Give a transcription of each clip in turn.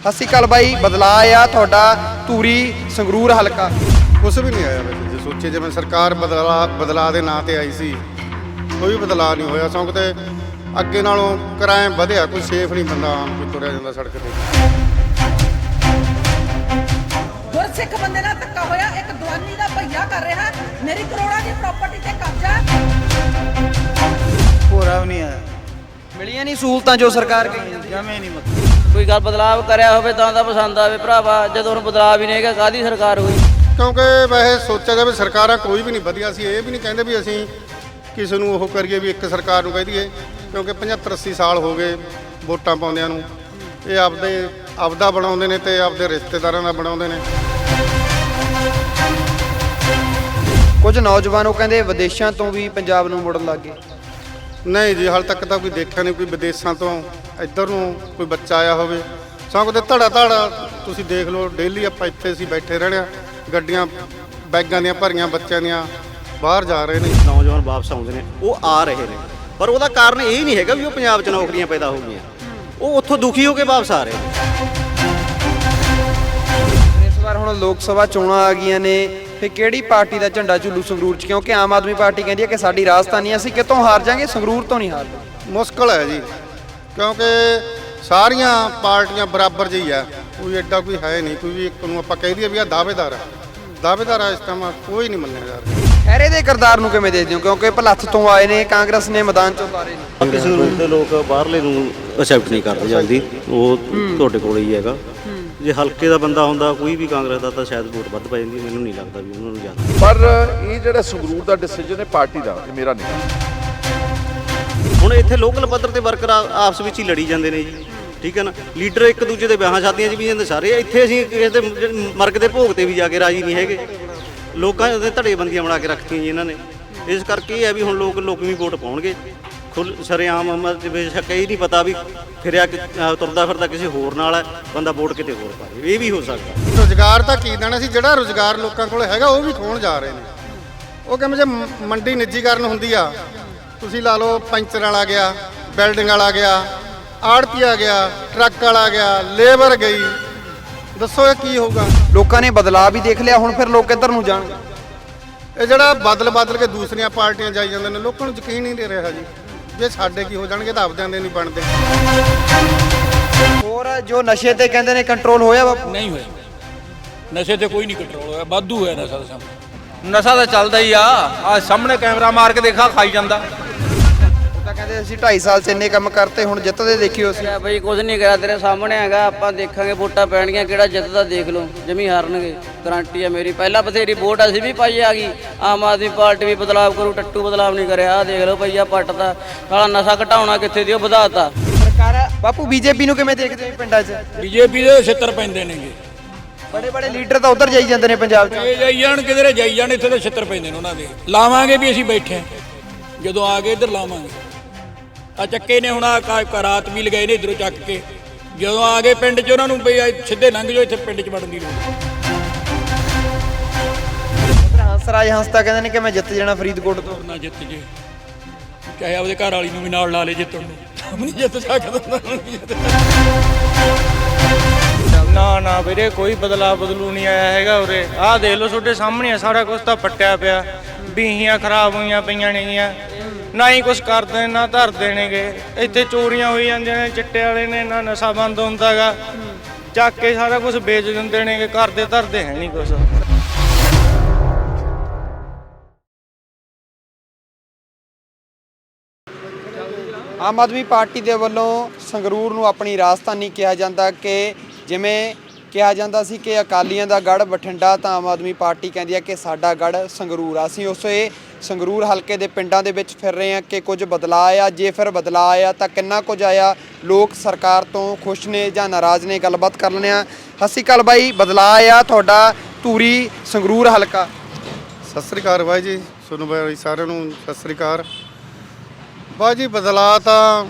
ਸਤਿ ਸ਼੍ਰੀ ਅਕਾਲ ਬਾਈ ਬਦਲਾ ਆ ਤੁਹਾਡਾ ਧੂਰੀ ਸੰਗਰੂਰ ਹਲਕਾ। ਕੁਛ ਵੀ ਨਹੀਂ ਆਇਆ ਵੈਸੇ ਜੇ ਸੋਚੇ ਜਿਵੇਂ ਸਰਕਾਰ ਬਦਲਾ ਬਦਲਾ ਦੇ ਨਾਂ ਤੇ ਆਈ ਸੀ ਕੋਈ ਬਦਲਾ ਨਹੀਂ ਹੋਇਆ ਸੌਂਕ ਤੇ ਅੱਗੇ ਨਾਲੋਂ ਕ੍ਰਾਈਮ ਵਧਿਆ ਕੋਈ ਸੇਫ ਨਹੀਂ ਬੰਦਾ ਆਮ ਕੋਈ ਤੁਰਿਆ ਜਾਂਦਾ ਸੜਕ ਤੇ। ਗੁਰਸਿੱਖ ਬੰਦੇ ਨਾਲ ਧੱਕਾ ਹੋਇਆ ਇੱਕ ਦਵਾਨੀ ਦਾ ਭਈਆ ਕਰ ਰਿਹਾ ਮੇਰੀ ਕਰੋੜਾਂ ਦੀ ਪ੍ਰਾਪਰਟੀ ਤੇ ਕਬਜ਼ਾ। ਪੂਰਾ ਵੀ ਨਹੀਂ ਆਇਆ। ਮਿਲੀਆਂ ਨਹੀਂ ਸਹੂਲਤਾਂ ਜੋ ਸਰਕਾਰ ਕਹੀ ਜਾਂਦੀ। ਜਮੇ ਨਹੀਂ ਮਤਲਬ। ਕੋਈ ਗੱਲ ਬਦਲਾਵ ਕਰਿਆ ਹੋਵੇ ਤਾਂ ਤਾਂ ਪਸੰਦ ਆਵੇ ਭਰਾਵਾ ਜਦੋਂ ਹੁਣ ਬਦਲਾਵ ਹੀ ਨਹੀਂ ਹੈਗਾ ਕਾਦੀ ਸਰਕਾਰ ਹੋਈ ਕਿਉਂਕਿ ਵੈਸੇ ਸੋਚਿਆ ਜਾਵੇ ਸਰਕਾਰਾਂ ਕੋਈ ਵੀ ਨਹੀਂ ਵਧੀਆ ਸੀ ਇਹ ਵੀ ਨਹੀਂ ਕਹਿੰਦੇ ਵੀ ਅਸੀਂ ਕਿਸੇ ਨੂੰ ਉਹ ਕਰੀਏ ਵੀ ਇੱਕ ਸਰਕਾਰ ਨੂੰ ਕਹਿ ਦਈਏ ਕਿਉਂਕਿ 75 80 ਸਾਲ ਹੋ ਗਏ ਵੋਟਾਂ ਪਾਉਂਦਿਆਂ ਨੂੰ। ਇਹ ਆਪਦੇ ਆਪਦਾ ਬਣਾਉਂਦੇ ਨੇ ਤੇ ਆਪਦੇ ਰਿਸ਼ਤੇਦਾਰਾਂ ਦਾ ਬਣਾਉਂਦੇ ਨੇ। ਕੁਝ ਨੌਜਵਾਨ ਉਹ ਕਹਿੰਦੇ ਵਿਦੇਸ਼ਾਂ ਤੋਂ ਵੀ ਪੰਜਾਬ ਨੂੰ ਮੁੜਨ ਲੱਗ ਗਏ। ਨਹੀਂ ਜੀ ਹਾਲ ਤੱਕ ਤਾਂ ਕੋਈ ਦੇਖਿਆ ਨਹੀਂ ਕੋਈ ਵਿਦੇਸ਼ਾਂ ਤੋਂ ਇੱਧਰ ਨੂੰ ਕੋਈ ਬੱਚਾ ਆਇਆ ਹੋਵੇ। ਸੌਂਕ ਦੇ ਧੜਾ ਧੜਾ ਤੁਸੀਂ ਦੇਖ ਲਓ ਡੇਲੀ ਆਪਾਂ ਇੱਥੇ ਅਸੀਂ ਬੈਠੇ ਰਹਿਣੇ ਆ ਗੱਡੀਆਂ ਬੈਗਾਂ ਦੀਆਂ ਭਰੀਆਂ ਬੱਚਿਆਂ ਦੀਆਂ ਬਾਹਰ ਜਾ ਰਹੇ ਨੇ। ਨੌਜਵਾਨ ਵਾਪਸ ਆਉਂਦੇ ਨੇ ਉਹ ਆ ਰਹੇ ਨੇ। ਪਰ ਉਹਦਾ ਕਾਰਨ ਇਹ ਨਹੀਂ ਹੈਗਾ ਵੀ ਉਹ ਪੰਜਾਬ 'ਚ ਨੌਕਰੀਆਂ ਪੈਦਾ ਹੋ ਗਈਆਂ। ਉਹ ਉੱਥੋਂ ਦੁਖੀ ਹੋ ਕੇ ਵਾਪਸ ਆ ਰਹੇ ਨੇ। ਇਸ ਵਾਰ ਹੁਣ ਲੋਕ ਸਭਾ ਚੋਣਾਂ ਆ ਗਈਆਂ ਨੇ। ਫੇ ਕਿਹੜੀ ਪਾਰਟੀ ਦਾ ਝੰਡਾ ਝੁੱਲੂ ਸੰਗਰੂਰ 'ਚ? ਕਿਉਂਕਿ ਆਮ ਆਦਮੀ ਪਾਰਟੀ ਕਹਿੰਦੀ ਹੈ ਕਿ ਸਾਡੀ ਰਾਜਧਾਨੀ ਅਸੀਂ ਕਿਤੋਂ ਹਾਰ ਜਾਾਂਗੇ ਸੰਗਰੂਰ ਤੋਂ ਨਹੀਂ ਹਾਰਦੇ। ਮੁਸ਼ਕਲ ਹੈ ਜੀ। ਕਿਉਂਕਿ ਸਾਰੀਆਂ ਪਾਰਟੀਆਂ ਬਰਾਬਰ ਜਿਹੀ ਆ। ਕੋਈ ਐਡਾ ਕੋਈ ਹੈ ਨਹੀਂ ਕੋਈ ਵੀ ਇੱਕ ਨੂੰ ਆਪਾਂ ਕਹਿ ਦਈਏ ਵੀ ਆ ਦਾਅਵੇਦਾਰ ਹੈ ਦਾਅਵੇਦਾਰ ਆ ਇਸ ਟਾਈਮ ਕੋਈ ਨਹੀਂ ਮੰਨਿਆ ਜਾ ਰਿਹਾ। ਖੈਰੇ ਦੇ ਕਿਰਦਾਰ ਨੂੰ ਕਿਵੇਂ ਦੇਖਦੇ ਹੋ? ਕਿਉਂਕਿ ਭਲੱਥ ਤੋਂ ਆਏ ਨੇ ਕਾਂਗਰਸ ਨੇ ਮੈਦਾਨ 'ਚ ਉਤਾਰੇ ਨੇ। ਕਿਸੇ ਨੂੰ ਦੇ ਲੋਕ ਬਾਹਰਲੇ ਨੂੰ ਅਸੈਪਟ ਨਹੀਂ ਕਰਦੇ ਜਲਦੀ। ਉਹ ਤੁਹਾਡੇ ਕੋਲ ਹੀ ਹੈਗਾ। ਜੇ ਹਲਕੇ ਦਾ ਬੰਦਾ ਹੁੰਦਾ ਕੋਈ ਵੀ ਕਾਂਗਰਸ ਦਾ ਤਾਂ ਸ਼ਾਇਦ ਵੋਟ ਵੱਧ ਪੈ ਜਾਂਦੀ ਮੈਨੂੰ ਨਹੀਂ ਲੱਗਦਾ ਵੀ ਉਹਨਾਂ ਨੂੰ ਜ਼ਿਆਦਾ। ਪਰ ਇਹ ਜਿਹੜਾ ਸੰਗਰੂਰ ਦਾ ਡਿਸੀਜਨ ਹੈ ਪਾਰਟੀ ਦਾ ਇਹ ਮੇਰਾ ਨਹੀਂ ਹੁਣ ਇੱਥੇ ਲੋਕਲ ਪੱਧਰ ਤੇ ਵਰਕਰ ਆਪਸ ਵਿੱਚ ਹੀ ਲੜੀ ਜਾਂਦੇ ਨੇ ਜੀ। ਠੀਕ ਹੈ ਨਾ? ਲੀਡਰ ਇੱਕ ਦੂਜੇ ਦੇ ਵਿਆਹਾਂ ਸ਼ਾਦੀਆਂ 'ਚ ਵੀ ਜਾਂਦੇ ਸਾਰੇ ਇੱਥੇ ਅਸੀਂ ਕਿਸੇ ਦੇ ਮਰਗ ਦੇ ਭੋਗ ਤੇ ਵੀ ਜਾ ਕੇ ਰਾਜੀ ਨਹੀਂ ਹੈਗੇ। ਲੋਕਾਂ ਦੇ ਧੜੇ ਬੰਦੀਆਂ ਬਣਾ ਕੇ ਰੱਖਤੀਆਂ ਜੀ ਇਹਨਾਂ ਨੇ। ਇਸ ਕਰਕੇ ਇਹ ਹੈ ਵੀ ਹੁਣ ਲੋਕ ਲੋਕਵੀਂ ਵੋਟ ਪਾਉਣਗੇ। ਖੁੱਲ ਸਰੇਆਮ ਅਮਰ ਬੇਸ਼ੱਕ ਇਹ ਨਹੀਂ ਪਤਾ ਵੀ ਫਿਰਿਆ ਕਿ- ਅਹ ਤੁਰਦਾ ਫਿਰਦਾ ਕਿਸੇ ਹੋਰ ਨਾਲ ਹੈ ਬੰਦਾ ਵੋਟ ਕਿਤੇ ਹੋਰ ਪਾਏ ਇਹ ਵੀ ਹੋ ਸਕਦਾ। ਰੋਜ਼ਗਾਰ ਤਾਂ ਕੀ ਦੇਣਾ ਸੀ ਜਿਹੜਾ ਰੋਜ਼ਗਾਰ ਲੋਕਾਂ ਕੋਲ ਹੈਗਾ ਉਹ ਵੀ ਖੋਣ ਜਾ ਰਹੇ ਨੇ। ਉਹ ਕਹਿੰਦੇ ਜੇ ਮ- ਮੰਡੀ ਨਿੱਜੀਕਰਨ ਹੁੰਦੀ ਆ ਤੁਸੀਂ ਲਾ ਲਓ ਪੈਂਚਰ ਵਾਲਾ ਗਿਆ ਬਿਲਡਿੰਗ ਵਾਲਾ ਗਿਆ ਆੜਤੀਆ ਗਿਆ ਟਰੱਕ ਵਾਲਾ ਗਿਆ ਲੇਬਰ ਗਈ ਦੱਸੋ ਇਹ ਕੀ ਹੋਊਗਾ? ਲੋਕਾਂ ਨੇ ਬਦਲਾਅ ਵੀ ਦੇਖ ਲਿਆ ਹੁਣ ਫਿਰ ਲੋਕ ਕਿੱਧਰ ਨੂੰ ਜਾਣਗੇ। ਇਹ ਜਿਹੜਾ ਬਦਲ ਬਦਲ ਕੇ ਦੂਸਰੀਆਂ ਪਾਰਟੀਆਂ ਜਾਈ ਜਾਂਦੇ ਨੇ ਲੋਕਾਂ ਨੂੰ ਯਕੀਨ ਨਹੀਂ ਦੇ ਰਿਹਾ ਜੀ। ਜੇ ਸਾਡੇ ਕੀ ਹੋ ਜਾਣਗੇ ਤਾਂ ਆਪਦਿਆਂ ਦੇ ਨਹੀਂ ਬਣਦੇ। ਹੋਰ ਜੋ ਨਸ਼ੇ ਤੇ ਕਹਿੰਦੇ ਨੇ ਕੰਟਰੋਲ ਹੋਇਆ ਬਾਪੂ? ਨਹੀਂ ਹੋਇਆ। ਨਸ਼ੇ ਤੇ ਕੋਈ ਨਹੀਂ ਕੰਟਰੋਲ ਹੋਇਆ ਵਾਧੂ ਹੋਇਆ ਨਸ਼ਾ ਦਾ ਸਾਹਮਣੇ। ਨਸ਼ਾ ਤਾਂ ਚੱਲਦਾ ਹੀ ਆ। ਆ ਸਾਹਮਣੇ ਕੈਮਰਾ ਮਾਰ ਕੇ ਦੇਖਾ ਖਾਈ ਜਾਂਦਾ। ਤਾਂ ਕਹਿੰਦੇ ਅਸੀਂ 2.5 ਸਾਲ 'ਚ ਇੰਨੇ ਕੰਮ ਕਰਤੇ ਹੁਣ ਜਿੱਤਦੇ ਦੇਖਿਓ ਅਸੀਂ। ਬਈ ਕੁਝ ਨਹੀਂ ਕਰਿਆ ਤੇਰੇ ਸਾਹਮਣੇ ਹੈਗਾ ਆਪਾਂ ਦੇਖਾਂਗੇ ਵੋਟਾਂ ਪੈਣਗੀਆਂ ਕਿਹੜਾ ਜਿੱਤਦਾ ਦੇਖ ਲਓ ਜਮੀ ਹਾਰਨਗੇ ਗਰੰਟੀ ਆ ਮੇਰੀ। ਪਹਿਲਾਂ ਬਥੇਰੀ ਵੋਟ ਅਸੀਂ ਵੀ ਪਾਈ ਆ ਗਈ ਆਮ ਆਦਮੀ ਪਾਰਟੀ ਵੀ ਬਦਲਾਵ ਕਰੂ ਟੱਟੂ ਬਦਲਾਵ ਨਹੀਂ ਕਰਿਆ ਆ ਦੇਖ ਲਓ ਭਈਆ ਪੱਟਦਾ ਸਾਲਾ ਨਸ਼ਾ ਘਟਾਉਣਾ ਕਿੱਥੇ ਦੀ ਉਹ ਵਧਾਤਾ। ਸਰਕਾਰ ਬਾਪੂ ਬੀਜੇਪੀ ਨੂੰ ਕਿਵੇਂ ਦੇਖਦੇ ਹੋ ਪਿੰਡਾਂ 'ਚ? ਬੀਜੇਪੀ ਦੇ ਛਿੱਤਰ ਪੈਂਦੇ ਨੇਗੇ। ਬੜੇ ਬੜੇ ਲੀਡਰ ਤਾਂ ਉਧਰ ਜਾਈ ਜਾਂਦੇ ਨੇ ਪੰਜਾਬ 'ਚ। ਇਹ ਜਾਈ ਜਾਣ ਕਿਧਰੇ ਜਾਈ ਜਾਣ ਇੱਥੇ ਤੇ ਛਿੱਤਰ ਪੈਂਦੇ ਨੇ ਉਹਨਾਂ ਦੇ। ਲਾਵਾਂਗੇ ਵੀ ਅਸੀਂ ਬੈਠੇ। ਜਦੋਂ ਆ ਗਏ ਇੱਧਰ ਲਾਵਾਂਗੇ। ਆ ਚੱਕੇ ਨੇ ਹੁਣ ਆ ਰਾਤ ਵੀ ਲਗਾਏ ਨੇ ਇਧਰੋਂ ਚੱਕ ਕੇ। ਜਦੋਂ ਆ ਗਏ ਪਿੰਡ 'ਚ ਉਹਨਾਂ ਨੂੰ ਬਈ ਸਿੱਧੇ ਲੰਘ ਜਾਓ ਇੱਥੇ ਪਿੰਡ 'ਚ ਵੜਨ ਦੀ ਲੋੜ ਹੰਸਰਾਜ ਹੰਸਤਾ ਕਹਿੰਦੇ ਨੇ ਕਿ ਮੈਂ ਜਿੱਤ ਜਾਣਾ ਫਰੀਦਕੋਟ ਤੋਂ। ਨਾ ਜਿੱਤ ਜੇ। ਚਾਹੇ ਆਪਦੇ ਘਰ ਵਾਲੀ ਨੂੰ ਵੀ ਨਾਲ ਲਾ ਲੇ ਜਿੱਤਣ ਨੂੰ। ਵੀ ਨਹੀਂ ਜਿੱਤ ਸਕਦਾ ਨੂੰ ਨਾ ਨਾ ਵੀਰੇ ਕੋਈ ਬਦਲਾਅ ਬਦਲੂ ਨਹੀਂ ਆਇਆ ਹੈਗਾ ਉਰੇ। ਆਹ ਦੇਖ ਲਓ ਤੁਹਾਡੇ ਸਾਹਮਣੇ ਆ ਸਾਰਾ ਕੁਝ ਤਾਂ ਪੱਟਿਆ ਪਿਆ। ਬੀਹੀਆਂ ਖਰਾਬ ਹੋਈਆਂ ਪਈਆਂ ਨੇਗੀਆਂ। ਨਾ ਹੀ ਕੁਝ ਕਰਦੇ, ਨਾ ਧਰਦੇ ਨੇਗੇ ਇੱਥੇ ਚੋਰੀਆਂ ਹੋਈ ਜਾਂਦੀਆਂ ਨੇ, ਚਿੱਟੇ ਵਾਲੇ ਨੇ, ਨਾ ਨਸ਼ਾ ਬੰਦ ਹੁੰਦਾਗਾ ਚੱਕ ਕੇ ਸਾਰਾ ਕੁਝ ਵੇਚ ਦਿੰਦੇ ਨੇਗੇ, ਘਰ ਦੇ ਧਰਦੇ ਹੈ ਨਹੀਂ ਕੁਝ ਆਮ ਆਦਮੀ ਪਾਰਟੀ ਦੇ ਵੱਲੋਂ ਸੰਗਰੂਰ ਨੂੰ ਆਪਣੀ ਰਾਜਧਾਨੀ ਕਿਹਾ ਜਾਂਦਾ ਕਿ ਜਿਵੇਂ ਕਿਹਾ ਜਾਂਦਾ ਸੀ ਕਿ ਅਕਾਲੀਆਂ ਦਾ ਗੜ ਬਠਿੰਡਾ, ਤਾਂ ਆਮ ਆਦਮੀ ਪਾਰਟੀ ਕਹਿੰਦੀ ਹੈ ਕਿ ਸਾਡਾ ਗੜ ਸੰਗਰੂਰ ਆ। ਅਸੀਂ ਉਸੇ ਸੰਗਰੂਰ ਹਲਕੇ ਦੇ ਪਿੰਡਾਂ ਦੇ ਵਿੱਚ ਫਿਰ ਰਹੇ ਹਾਂ ਕਿ ਕੁਝ ਬਦਲਾਅ ਆਇਆ ਜੇ ਫਿਰ ਬਦਲਾਅ ਆਇਆ ਤਾਂ ਕਿੰਨਾ ਕੁਝ ਆਇਆ? ਲੋਕ ਸਰਕਾਰ ਤੋਂ ਖੁਸ਼ ਨੇ ਜਾਂ ਨਾਰਾਜ਼ ਨੇ? ਗੱਲਬਾਤ ਕਰ ਲੈਂਦੇ ਆ ਸ਼੍ਰੀ ਅਕਾਲ ਬਾਈ ਬਦਲਾਅ ਆਇਆ ਤੁਹਾਡਾ ਧੂਰੀ ਸੰਗਰੂਰ ਹਲਕਾ। ਸਤਿ ਸ੍ਰੀ ਅਕਾਲ ਬਾਈ ਜੀ ਤੁਹਾਨੂੰ ਬਾਈ ਸਾਰਿਆਂ ਨੂੰ ਸਤਿ ਸ੍ਰੀ ਅਕਾਲ। ਬਾਈ ਜੀ ਬਦਲਾ ਤਾਂ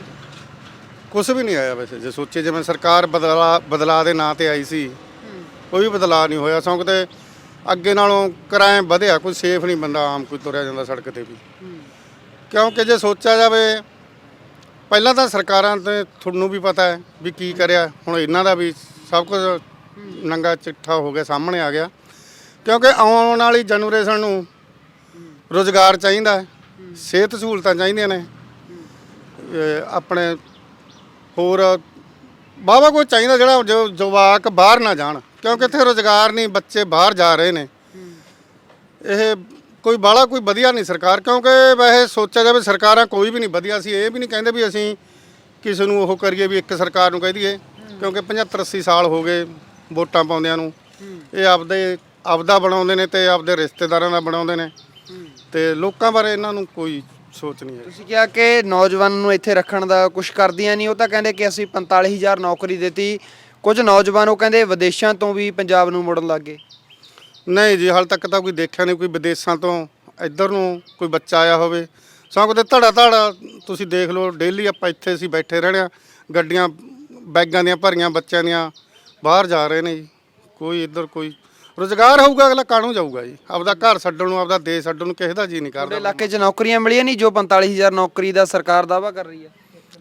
ਕੁਝ ਵੀ ਨਹੀਂ ਆਇਆ ਵੈਸੇ। ਜੇ ਸੋਚੇ ਜਿਵੇਂ ਸਰਕਾਰ ਬਦਲਾ ਬਦਲਾ ਦੇ ਨਾਂ ਤੇ ਆਈ ਸੀ ਕੋਈ ਬਦਲਾ ਨਹੀਂ ਹੋਇਆ। ਸੌਂਕ ਤੇ ਅੱਗੇ ਨਾਲੋਂ ਕ੍ਰਾਈਮ ਵਧਿਆ, ਕੋਈ ਸੇਫ ਨਹੀਂ ਬੰਦਾ ਆਮ ਕੋਈ ਤੁਰਿਆ ਜਾਂਦਾ ਸੜਕ ਤੇ ਵੀ। ਕਿਉਂਕਿ ਜੇ ਸੋਚਿਆ ਜਾਵੇ, ਪਹਿਲਾਂ ਤਾਂ ਸਰਕਾਰਾਂ ਤੇ ਤੁਹਾਨੂੰ ਵੀ ਪਤਾ ਹੈ ਵੀ ਕੀ ਕਰਿਆ, ਹੁਣ ਇਹਨਾਂ ਦਾ ਵੀ ਸਭ ਕੁਝ ਨੰਗਾ ਚਿੱਠਾ ਹੋ ਗਿਆ, ਸਾਹਮਣੇ ਆ ਗਿਆ। ਕਿਉਂਕਿ ਆਉਣ ਵਾਲੀ ਜਨਰੇਸ਼ਨ ਨੂੰ ਰੋਜ਼ਗਾਰ ਚਾਹੀਦਾ ਹੈ, ਸਿਹਤ ਸਹੂਲਤਾਂ ਚਾਹੀਦੀਆਂ ਨੇ ਆਪਣੇ ਹੋਰ ਬਾਵਾ ਕੋਈ ਚਾਹੀਦਾ ਜਿਹੜਾ ਜੋ ਜਵਾਕ ਬਾਹਰ ਨਾ ਜਾਣ। ਕਿਉਂਕਿ ਇੱਥੇ ਰੋਜ਼ਗਾਰ ਨਹੀਂ, ਬੱਚੇ ਬਾਹਰ ਜਾ ਰਹੇ ਨੇ। ਇਹ ਕੋਈ ਬਾਲਾ ਕੋਈ ਵਧੀਆ ਨਹੀਂ ਸਰਕਾਰ, ਕਿਉਂਕਿ ਵੈਸੇ ਸੋਚਿਆ ਜਾਵੇ ਸਰਕਾਰਾਂ ਕੋਈ ਵੀ ਨਹੀਂ ਵਧੀਆ। ਸੀ ਇਹ ਵੀ ਨਹੀਂ ਕਹਿੰਦੇ ਵੀ ਅਸੀਂ ਕਿਸੇ ਨੂੰ ਉਹ ਕਰੀਏ ਵੀ ਇੱਕ ਸਰਕਾਰ ਨੂੰ ਕਹਿ ਦਈਏ, ਕਿਉਂਕਿ 75 80 ਸਾਲ ਹੋ ਗਏ ਵੋਟਾਂ ਪਾਉਂਦਿਆਂ ਨੂੰ। ਇਹ ਆਪਦੇ, ਆਪਦਾ ਬਣਾਉਂਦੇ ਨੇ ਤੇ ਆਪਦੇ ਰਿਸ਼ਤੇਦਾਰਾਂ ਦਾ ਬਣਾਉਂਦੇ ਨੇ। ਤੇ ਲੋਕਾਂ ਬਾਰੇ ਇਹਨਾਂ ਨੂੰ ਕੋਈ ਸੋਚ ਨਹੀਂ ਹੈ। ਤੁਸੀਂ ਕਿਹਾ ਕਿ ਨੌਜਵਾਨ ਨੂੰ ਇੱਥੇ ਰੱਖਣ ਦਾ ਕੁਝ ਕਰਦੀਆਂ ਨਹੀਂ, ਉਹ ਤਾਂ ਕਹਿੰਦੇ ਕਿ ਅਸੀਂ 45000 ਨੌਕਰੀ ਦਿੱਤੀ ਕੁਝ ਨੌਜਵਾਨ ਉਹ ਕਹਿੰਦੇ ਵਿਦੇਸ਼ਾਂ ਤੋਂ ਵੀ ਪੰਜਾਬ ਨੂੰ ਮੁੜਨ ਲੱਗੇ ਨਹੀਂ ਜੀ ਹਾਲ ਤੱਕ ਤਾਂ ਕੋਈ ਦੇਖਿਆ ਨਹੀਂ ਕੋਈ ਵਿਦੇਸ਼ਾਂ ਤੋਂ ਇੱਧਰ ਨੂੰ ਕੋਈ ਬੱਚਾ ਆਇਆ ਹੋਵੇ। ਸਗੋਂ ਤੇ ਧੜਾ ਧੜਾ ਤੁਸੀਂ ਦੇਖ ਲਓ ਡੇਲੀ ਆਪਾਂ ਇੱਥੇ ਅਸੀਂ ਬੈਠੇ ਰਹਿਣੇ ਆ ਗੱਡੀਆਂ ਬੈਗਾਂ ਦੀਆਂ ਭਰੀਆਂ ਬੱਚਿਆਂ ਦੀਆਂ ਬਾਹਰ ਜਾ ਰਹੇ ਨੇ ਜੀ। ਕੋਈ ਇੱਧਰ ਕੋਈ ਰੋਜ਼ਗਾਰ ਹੋਊਗਾ ਅਗਲਾ ਕਾਹਨੂੰ ਜਾਊਗਾ ਜੀ? ਆਪਦਾ ਘਰ ਛੱਡਣ ਨੂੰ ਆਪਦਾ ਦੇਸ਼ ਛੱਡਣ ਨੂੰ ਕਿਸੇ ਦਾ ਜੀ ਨਹੀਂ ਤੁਹਾਡੇ ਕਰਦਾ ਇਲਾਕੇ 'ਚ ਨੌਕਰੀਆਂ ਮਿਲੀਆਂ ਨਹੀਂ ਜੋ 45000 ਨੌਕਰੀ ਦਾ ਸਰਕਾਰ ਦਾਵਾ ਕਰ ਰਹੀ ਹੈ?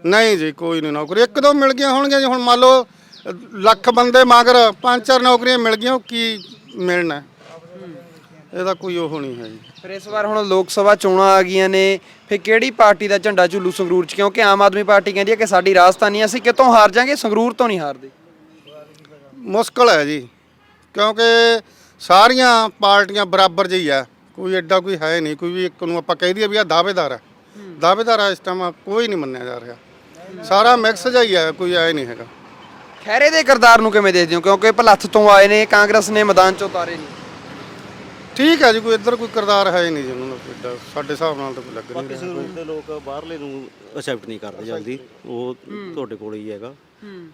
ਨਹੀਂ ਜੀ ਕੋਈ ਨਹੀਂ ਨੌਕਰੀ ਇੱਕ ਦੋ ਮਿਲ ਗਈਆਂ ਹੋਣਗੀਆਂ ਜੀ। ਹੁਣ ਮੰਨ ਲਓ ਲੱਖ ਬੰਦੇ ਮਗਰ ਪੰਜ ਚਾਰ ਨੌਕਰੀਆਂ ਮਿਲ ਗਈਆਂ ਉਹ ਕੀ ਮਿਲਣਾ? ਇਹਦਾ ਕੋਈ ਉਹ ਨਹੀਂ ਹੈ ਜੀ। ਫਿਰ ਇਸ ਵਾਰ ਹੁਣ ਲੋਕ ਸਭਾ ਚੋਣਾਂ ਆ ਗਈਆਂ ਨੇ ਫਿਰ ਕਿਹੜੀ ਪਾਰਟੀ ਦਾ ਝੰਡਾ ਝੁੱਲੂ ਸੰਗਰੂਰ 'ਚ? ਕਿਉਂਕਿ ਆਮ ਆਦਮੀ ਪਾਰਟੀ ਕਹਿੰਦੀ ਹੈ ਕਿ ਸਾਡੀ ਰਾਜਧਾਨੀ ਅਸੀਂ ਕਿਤੋਂ ਹਾਰ ਜਾਾਂਗੇ? ਸੰਗਰੂਰ ਤੋਂ ਨਹੀਂ ਹਾਰਦੇ। ਮੁਸ਼ਕਲ ਹੈ ਜੀ ਕਿਉਂਕਿ ਸਾਰੀਆਂ ਪਾਰਟੀਆਂ ਬਰਾਬਰ ਜਿਹੀ ਆ ਕੋਈ ਐਡਾ ਕੋਈ ਹੈ ਨਹੀਂ ਕੋਈ ਵੀ ਇੱਕ ਨੂੰ ਆਪਾਂ ਕਹਿ ਦਈਏ ਵੀ ਆ ਦਾਅਵੇਦਾਰ ਹੈ। ਦਾਅਵੇਦਾਰ ਆ ਇਸ ਟਾਈਮ ਕੋਈ ਨਹੀਂ ਮੰਨਿਆ ਜਾ ਰਿਹਾ। ਸਾਰਾ ਮਿਕਸ ਜਿਹਾ ਹੀ ਹੈ ਕੋਈ ਐ ਨਹੀਂ ਹੈਗਾ। ਖੈਰੇ ਦੇ ਕਿਰਦਾਰ ਨੂੰ ਕਿਵੇਂ ਦੇਖਦੇ ਹੋ? ਕਿਉਂਕਿ ਭਲੱਥ ਤੋਂ ਆਏ ਨੇ, ਕਾਂਗਰਸ ਨੇ ਮੈਦਾਨ 'ਚ ਉਤਾਰੇ ਨੇ। ਠੀਕ ਹੈ ਜੀ ਕੋਈ ਇੱਧਰ ਕੋਈ ਕਿਰਦਾਰ ਹੈ ਹੀ ਨਹੀਂ ਜੀ ਉਹਨਾਂ ਦਾ ਕੋਈ ਸਾਡੇ ਹਿਸਾਬ ਨਾਲ ਤਾਂ ਕੋਈ ਲੱਗ ਨਹੀਂ ਬਾਕੀ ਰਿਹਾ। ਦੇ ਲੋਕ ਬਾਹਰਲੇ ਨੂੰ ਅਸੈਪਟ ਨਹੀਂ ਕਰਦੇ ਜਲਦੀ। ਉਹ ਤੁਹਾਡੇ ਕੋਲ ਹੀ ਹੈਗਾ।